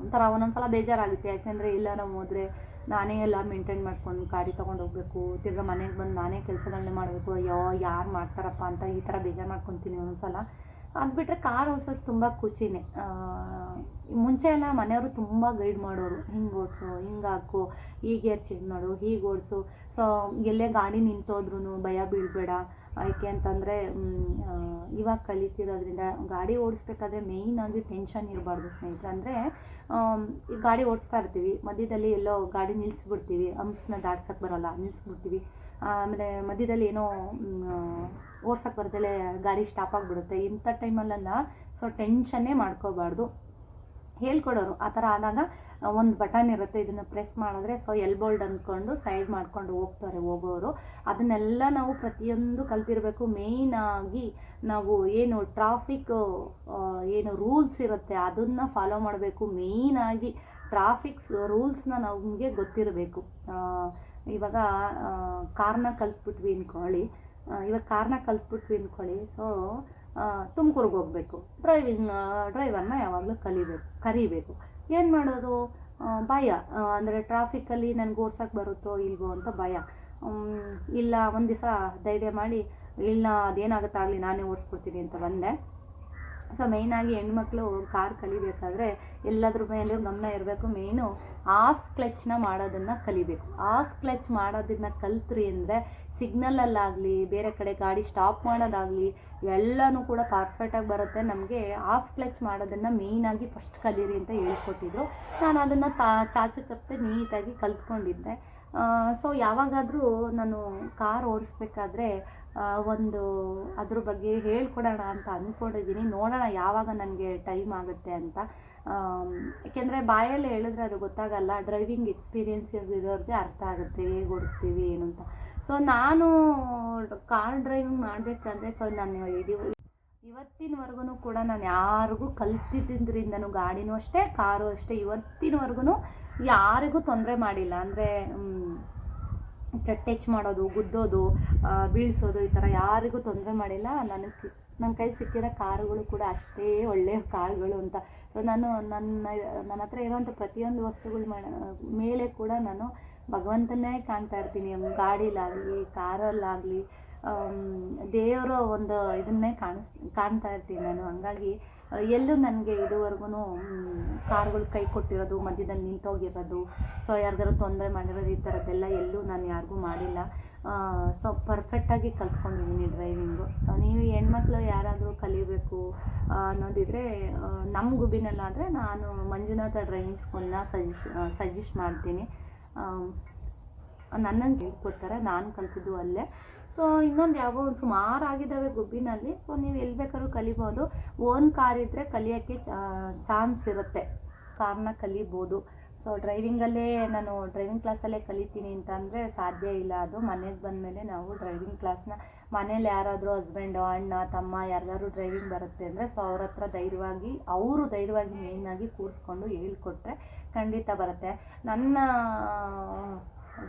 A: ಒಂಥರ ಒಂದೊಂದು ಸಲ ಬೇಜಾರಾಗುತ್ತೆ. ಯಾಕೆಂದರೆ ಇಲ್ಲ ನಾವು ಹೋದರೆ ನಾನೇ ಎಲ್ಲ ಮೇಂಟೈನ್ ಮಾಡ್ಕೊಂಡು ಗಾಡಿ ತೊಗೊಂಡು ಹೋಗಬೇಕು, ತಿರ್ಗಿ ಮನೆಗೆ ಬಂದು ನಾನೇ ಕೆಲಸಗಳನ್ನ ಮಾಡಬೇಕು, ಅಯ್ಯೋ, ಯಾರು ಮಾಡ್ತಾರಪ್ಪ ಅಂತ ಈ ಥರ ಬೇಜಾರು ಮಾಡ್ಕೊತೀನಿ ಒಂದೊಂದ್ಸಲ ಅದು ಬಿಟ್ಟರೆ ಕಾರ್ ಓಡಿಸೋದು ತುಂಬ ಖುಷಿನೇ. ಮುಂಚೆ ಎಲ್ಲ ಮನೆಯವರು ತುಂಬ ಗೈಡ್ ಮಾಡೋರು. ಹಿಂಗೆ ಓಡಿಸು, ಹಿಂಗೆ ಹಾಕು, ಹೀಗೆ ಚೇಂಜ್ ಮಾಡು, ಹೀಗೆ ಓಡಿಸು. ಸೊ ಎಲ್ಲೇ ಗಾಡಿ ನಿಂತೋದ್ರೂ ಭಯ ಬೀಳಬೇಡ. ಯಾಕೆ ಅಂತಂದರೆ ಇವಾಗ ಕಲಿತಿರೋದ್ರಿಂದ ಗಾಡಿ ಓಡಿಸ್ಬೇಕಾದ್ರೆ ಆಗಿ ಟೆನ್ಷನ್ ಇರಬಾರ್ದು ಸ್ನೇಹಿತರೆ. ಅಂದರೆ ಗಾಡಿ ಓಡಿಸ್ತಾ ಇರ್ತೀವಿ, ಮಧ್ಯದಲ್ಲಿ ಎಲ್ಲೋ ಗಾಡಿ ನಿಲ್ಲಿಸ್ಬಿಡ್ತೀವಿ ಹಂಪ್ಸ್ನ ದಾಟ್ಸಕ್ಕೆ ಬರೋಲ್ಲ ನಿಲ್ಲಿಸ್ಬಿಡ್ತೀವಿ ಆಮೇಲೆ ಮಧ್ಯದಲ್ಲಿ ಏನೋ ಓಡ್ಸಕ್ಕೆ ಬರ್ದಲೇ ಗಾಡಿ ಸ್ಟಾಪ್ ಆಗಿಬಿಡುತ್ತೆ. ಇಂಥ ಟೈಮಲ್ಲೆಲ್ಲ ಸೊ ಟೆನ್ಷನ್ನೇ ಮಾಡ್ಕೋಬಾರ್ದು. ಹೇಳ್ಕೊಡೋರು, ಆ ಥರ ಆದಾಗ ಒಂದು ಬಟನ್ ಇರುತ್ತೆ, ಇದನ್ನು ಪ್ರೆಸ್ ಮಾಡಿದ್ರೆ, ಸೊ ಎಲ್ ಬೋಲ್ಡ್ ಅಂದ್ಕೊಂಡು ಸೈಡ್ ಮಾಡ್ಕೊಂಡು ಹೋಗ್ತಾರೆ ಹೋಗೋರು. ಅದನ್ನೆಲ್ಲ ನಾವು ಪ್ರತಿಯೊಂದು ಕಲ್ತಿರಬೇಕು. ಮೇಯ್ನಾಗಿ ನಾವು ಏನು ಟ್ರಾಫಿಕ್ ಏನು ರೂಲ್ಸ್ ಇರುತ್ತೆ, ಅದನ್ನು ಫಾಲೋ ಮಾಡಬೇಕು. ಮೇಯ್ನಾಗಿ ಟ್ರಾಫಿಕ್ಸ್ ರೂಲ್ಸ್ನ ನಮಗೆ ಗೊತ್ತಿರಬೇಕು. ಇವಾಗ ಕಾರ್ನ ಕಲ್ತ್ಬಿಟ್ವಿ ಅಂದ್ಕೊಳ್ಳಿ ಇವಾಗ ಕಾರ್ನ ಕಲ್ತ್ಬಿಟ್ವಿ ಅಂದ್ಕೊಳ್ಳಿ ಸೊ ತುಮಕೂರಿಗೆ ಹೋಗಬೇಕು. ಡ್ರೈವಿಂಗ್ ಡ್ರೈವರ್ನ ಯಾವಾಗಲೂ ಕಲಿಬೇಕು, ಕರಿಬೇಕು. ಏನು ಮಾಡೋದು? ಭಯ. ಅಂದರೆ ಟ್ರಾಫಿಕ್ಕಲ್ಲಿ ನನ್ಗೆ ಓಡ್ಸೋಕ್ಕೆ ಬರುತ್ತೋ ಇಲ್ವೋ ಅಂತ ಭಯ. ಇಲ್ಲ, ಒಂದು ದಿವಸ ಧೈರ್ಯ ಮಾಡಿ, ಇಲ್ಲ ಅದೇನಾಗುತ್ತಾಗಲಿ ನಾನೇ ಓಡಿಸ್ಕೊಡ್ತೀನಿ ಅಂತ ಬಂದೆ. ಸೊ ಮೇಯ್ನಾಗಿ ಹೆಣ್ಮಕ್ಳು ಕಾರ್ ಕಲಿಬೇಕಾದ್ರೆ ಎಲ್ಲದ್ರ ಮೇಲೂ ಗಮನ ಇರಬೇಕು. ಮೇಯ್ನು ಆಫ್ ಕ್ಲಚ್ನ ಮಾಡೋದನ್ನು ಕಲಿಬೇಕು. ಆಫ್ ಕ್ಲಚ್ ಮಾಡೋದನ್ನ ಕಲ್ತ್ರಿ ಅಂದರೆ ಸಿಗ್ನಲಲ್ಲಾಗಲಿ, ಬೇರೆ ಕಡೆ ಗಾಡಿ ಸ್ಟಾಪ್ ಮಾಡೋದಾಗಲಿ, ಎಲ್ಲನೂ ಕೂಡ ಪರ್ಫೆಕ್ಟಾಗಿ ಬರುತ್ತೆ. ನಮಗೆ ಆಫ್ ಕ್ಲಚ್ ಮಾಡೋದನ್ನು ಮೇಯ್ನಾಗಿ ಫಸ್ಟ್ ಕಲೀರಿ ಅಂತ ಹೇಳ್ಕೊಟ್ಟಿದ್ರು. ನಾನು ಅದನ್ನು ತಾ, ಚಾಚು ತಪ್ಪದೆ ನೀಟಾಗಿ ಕಲ್ತ್ಕೊಂಡಿದ್ದೆ. ಸೊ ಯಾವಾಗಾದರೂ ನಾನು ಕಾರ್ ಓಡಿಸ್ಬೇಕಾದ್ರೆ ಒಂದು ಅದ್ರ ಬಗ್ಗೆ ಹೇಳ್ಕೊಡೋಣ ಅಂತ ಅಂದ್ಕೊಂಡಿದ್ದೀನಿ ನೋಡೋಣ ಯಾವಾಗ ನನಗೆ ಟೈಮ್ ಆಗುತ್ತೆ ಅಂತ. ಏಕೆಂದರೆ ಬಾಯಲ್ಲಿ ಹೇಳಿದ್ರೆ ಅದು ಗೊತ್ತಾಗಲ್ಲ. ಡ್ರೈವಿಂಗ್ ಎಕ್ಸ್ಪೀರಿಯನ್ಸ್ ಇರೋರಿಗೆ ಅರ್ಥ ಆಗುತ್ತೆ. ಹೇಗೆ ಓಡಿಸ್ತೀವಿ, ಏನು ಅಂತ. ಸೊ ನಾನು ಕಾರ್ ಡ್ರೈವಿಂಗ್ ಮಾಡಬೇಕಂದ್ರೆ ಸೊ ನಾನು ಇದು ಇವತ್ತಿನವರೆಗೂ ಕೂಡ ನಾನು ಯಾರಿಗೂ ಕಲ್ತಿದ್ದಿಂದ್ರಿಂದನೂ ಗಾಡಿನೂ ಅಷ್ಟೇ, ಕಾರು ಅಷ್ಟೇ. ಇವತ್ತಿನವರೆಗೂ ಯಾರಿಗೂ ತೊಂದರೆ ಮಾಡಿಲ್ಲ. ಅಂದರೆ ಟಚ್ ಮಾಡೋದು, ಗುದ್ದೋದು ಬೀಳಿಸೋದು ಈ ಥರ ಯಾರಿಗೂ ತೊಂದರೆ ಮಾಡಿಲ್ಲ. ನನಗೆ ನನ್ನ ಕೈ ಸಿಕ್ಕಿರೋ ಕಾರುಗಳು ಕೂಡ ಅಷ್ಟೇ ಒಳ್ಳೆಯ ಕಾರುಗಳು ಅಂತ. ಸೊ ನಾನು ನನ್ನ ನನ್ನ ಹತ್ರ ಇರೋವಂಥ ಪ್ರತಿಯೊಂದು ವಸ್ತುಗಳ ಮೇಲೆ ಕೂಡ ನಾನು ಭಗವಂತನೇ ಕಾಣ್ತಾ ಇರ್ತೀನಿ. ಗಾಡಿಲಾಗಲಿ ಕಾರಲ್ಲಾಗಲಿ ದೇವರ ಒಂದು ಇದನ್ನೇ ಕಾಣಿಸ್ ಕಾಣ್ತಾ ಇರ್ತೀನಿ ನಾನು. ಹಂಗಾಗಿ ಎಲ್ಲೂ ನನಗೆ ಇದುವರೆಗೂ ಕಾರ್ಗಳು ಕೈ ಕೊಟ್ಟಿರೋದು, ಮಧ್ಯದಲ್ಲಿ ನಿಂತೋಗಿರೋದು, ಸೊ, ಯಾರಿಗಾರು ತೊಂದರೆ ಮಾಡಿರೋದು, ಈ ಥರದ್ದೆಲ್ಲ ಎಲ್ಲೂ ನಾನು ಯಾರಿಗೂ ಮಾಡಿಲ್ಲ. ಸೊ, ಪರ್ಫೆಕ್ಟಾಗಿ ಕಲ್ತ್ಕೊಂಡಿದ್ದೀನಿ ಡ್ರೈವಿಂಗು. ನೀವು ಹೆಣ್ಮಕ್ಳು ಯಾರಾದರೂ ಕಲಿಬೇಕು ಅನ್ನೋದಿದ್ರೆ ನಮ್ಮ ಗುಬಿನಲ್ಲಾದರೆ ನಾನು ಮಂಜುನಾಥ ಡ್ರೈವಿಂಗ್ ಸ್ಕೂಲ್ನ ಸಜೆಶ್ ಸಜೆಸ್ಟ್ ಮಾಡ್ತೀನಿ. ನನ್ನಂಗೆ ಹೇಳ್ಕೊಡ್ತಾರೆ ನಾನು ಕಲ್ತಿದ್ದು ಅಲ್ಲೇ. ಸೊ ಇನ್ನೊಂದು ಯಾವ ಒಂದು ಸುಮಾರು ಆಗಿದ್ದಾವೆ ಗುಬ್ಬಿನಲ್ಲಿ. ಸೊ ನೀವು ಎಲ್ಲಿ ಬೇಕಾದ್ರೂ ಕಲಿಬೋದು. ಓನ್ ಕಾರ್ ಇದ್ದರೆ ಕಲಿಯೋಕ್ಕೆ ಚಾನ್ಸ್ ಇರುತ್ತೆ. ಕಾರ್ನ ಕಲಿಬೋದು. ಸೊ ಡ್ರೈವಿಂಗಲ್ಲೇ ನಾನು ಡ್ರೈವಿಂಗ್ ಕ್ಲಾಸಲ್ಲೇ ಕಲಿತೀನಿ ಅಂತ ಅಂದರೆ ಸಾಧ್ಯ ಇಲ್ಲ ಅದು. ಮನೆಗೆ ಬಂದಮೇಲೆ ನಾವು ಡ್ರೈವಿಂಗ್ ಕ್ಲಾಸ್ನ ಮನೇಲಿ ಯಾರಾದರೂ ಹಸ್ಬೆಂಡು ಅಣ್ಣ, ತಮ್ಮ ಯಾರಿಗಾದ್ರು ಡ್ರೈವಿಂಗ್ ಬರುತ್ತೆ ಅಂದರೆ ಸೊ ಅವ್ರ ಹತ್ರ ಧೈರ್ಯವಾಗಿ, ಅವರು ಧೈರ್ಯವಾಗಿ ಮೇಯ್ನಾಗಿ ಕೂರಿಸ್ಕೊಂಡು ಹೇಳ್ಕೊಟ್ರೆ ಖಂಡಿತ ಬರುತ್ತೆ. ನನ್ನ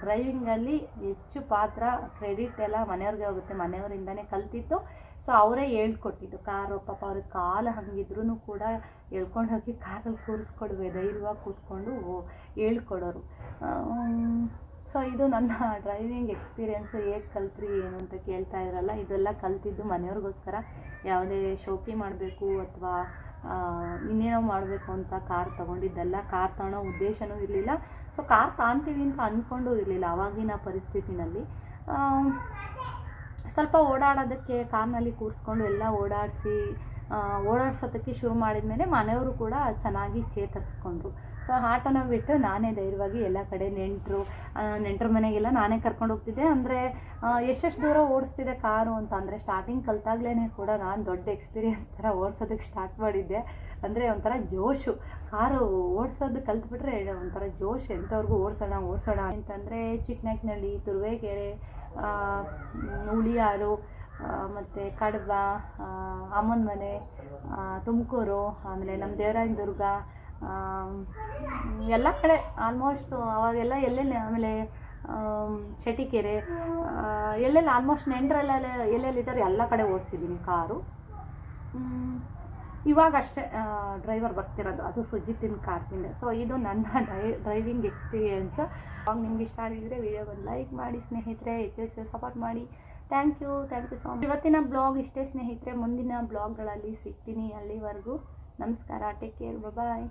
A: ಡ್ರೈವಿಂಗಲ್ಲಿ ಹೆಚ್ಚು ಪಾತ್ರ ಕ್ರೆಡಿಟ್ ಎಲ್ಲ ಮನೆಯವ್ರಿಗೆ ಹೋಗುತ್ತೆ. ಮನೆಯವರಿಂದನೇ ಕಲ್ತಿತ್ತು ಸೊ ಅವರೇ ಹೇಳ್ಕೊಟ್ಟಿದ್ದು. ಕಾರು, ಪಾಪ ಅವ್ರಿಗೆ ಕಾಲು ಹಂಗಿದ್ರೂ ಕೂಡ ಎಳ್ಕೊಂಡು ಹೋಗಿ ಕಾರಲ್ಲಿ ಕೂರಿಸ್ಕೊಡುವೆ. ಧೈರ್ಯವಾಗಿ ಕೂತ್ಕೊಂಡು ಹೇಳ್ಕೊಡೋರು. ಸೊ ಇದು ನನ್ನ ಡ್ರೈವಿಂಗ್ ಎಕ್ಸ್ಪೀರಿಯೆನ್ಸು ಹೇಗೆ ಕಲ್ತ್ರಿ, ಏನು ಅಂತ ಕೇಳ್ತಾ ಇದ್ರಲ್ಲ ಇದೆಲ್ಲ ಕಲ್ತಿದ್ದು ಮನೆಯವ್ರಿಗೋಸ್ಕರ. ಯಾವುದೇ ಶೋಕಿ ಮಾಡಬೇಕು ಅಥವಾ ಇನ್ನೇನೋ ಮಾಡಬೇಕು ಅಂತ ಕಾರ್ ತಗೊಂಡಿದ್ದಲ್ಲ, ಕಾರ್ ತಗೊಳ್ಳೋ ಉದ್ದೇಶನೂ ಇರಲಿಲ್ಲ. ಸೊ ಕಾರ್ ತಾಂತೀವಿ ಅಂತ ಅಂದ್ಕೊಂಡು ಇರಲಿಲ್ಲ ಆವಾಗಿನ ಪರಿಸ್ಥಿತಿನಲ್ಲಿ. ಸ್ವಲ್ಪ ಓಡಾಡೋದಕ್ಕೆ, ಕಾರ್ನಲ್ಲಿ ಕೂರಿಸ್ಕೊಂಡು ಎಲ್ಲ ಓಡಾಡಿಸಿ ಓಡಾಡ್ಸೋದಕ್ಕೆ ಶುರು ಮಾಡಿದ ಮೇಲೆ ಮನೆಯವರು ಕೂಡ ಚೆನ್ನಾಗಿ ಚೇತರಿಸ್ಕೊಂಡ್ರು. ಸೊ ಆಟನ ಬಿಟ್ಟು ನಾನೇ ಧೈರ್ಯವಾಗಿ ಎಲ್ಲ ಕಡೆ ನೆಂಟರು ನೆಂಟ್ರ ಮನೆಗೆಲ್ಲ ನಾನೇ ಕರ್ಕೊಂಡು ಹೋಗ್ತಿದ್ದೆ. ಅಂದರೆ ಎಷ್ಟೆಷ್ಟು ದೂರ ಓಡಿಸ್ತಿದೆ ಕಾರು ಅಂತ ಅಂದರೆ ಸ್ಟಾರ್ಟಿಂಗ್ ಕಲ್ತಾಗ್ಲೇ ಕೂಡ ನಾನು ದೊಡ್ಡ ಎಕ್ಸ್ಪೀರಿಯನ್ಸ್ ಥರ ಓಡಿಸೋದಕ್ಕೆ ಸ್ಟಾರ್ಟ್ ಮಾಡಿದ್ದೆ. ಅಂದರೆ ಒಂಥರ ಜೋಶು. ಕಾರು ಓಡಿಸೋದು ಕಲ್ತ್ಬಿಟ್ರೆ ಒಂಥರ ಜೋಶ್ ಎಂಥವ್ರಿಗೂ ಓಡಿಸೋಣ ಓಡಿಸೋಣ ಅಂತಂದರೆ ಚಿಕ್ಕನಾಯ್ಕನಹಳ್ಳಿ ತುರುವೇಕೆರೆ ಹುಳಿಯಾರು ಮತ್ತು ಕಡಬ ಅಮ್ಮನ ಮನೆ ತುಮಕೂರು, ಆಮೇಲೆ ನಮ್ಮ ದೇವರಾಯನ ದುರ್ಗ ಎಲ್ಲ ಕಡೆ ಆಲ್ಮೋಸ್ಟ್ ಅವಾಗೆಲ್ಲ ಎಲ್ಲೆಲ್ಲಿ ಆಮೇಲೆ ಚಟಿಕೆರೆ ಎಲ್ಲೆಲ್ಲಿ ಆಲ್ಮೋಸ್ಟ್ ನೆಂಟರೆಲ್ಲ ಎಲ್ಲೆಲ್ಲಿದ್ದಾರೆ ಎಲ್ಲ ಕಡೆ ಓಡಿಸಿದ್ದೀನಿ ಕಾರು. ಇವಾಗಷ್ಟೇ ಡ್ರೈವರ್ ಬರ್ತಿರೋದು. ಅದು ಸುಜಿತಿನ ಕಾರ್ತಿಂದ ಸೊ ಇದು ನನ್ನ ಡ್ರೈ ಡ್ರೈವಿಂಗ್ ಎಕ್ಸ್ಪೀರಿಯೆನ್ಸ್ ಅವಾಗ ನಿಮ್ಗೆ ಇಷ್ಟ ಆಗಿದ್ರೆ ವಿಡಿಯೋಗೊಂದು ಲೈಕ್ ಮಾಡಿ, ಸ್ನೇಹಿತರೆ, ಹೆಚ್ಚು ಹೆಚ್ಚು ಸಪೋರ್ಟ್ ಮಾಡಿ. Thank you thank you so much ಇವತ್ತಿನ ಬ್ಲಾಗ್ ಇಷ್ಟೇ, ಸ್ನೇಹಿತರೆ. ಮುಂದಿನ ಬ್ಲಾಗ್ಗಳಲ್ಲಿ ಸಿಗ್ತೀನಿ ಅಲ್ಲಿವರೆಗೂ. ನಮಸ್ಕಾರ ಟೇಕ್ ಕೇರ್ ಬಾಯ್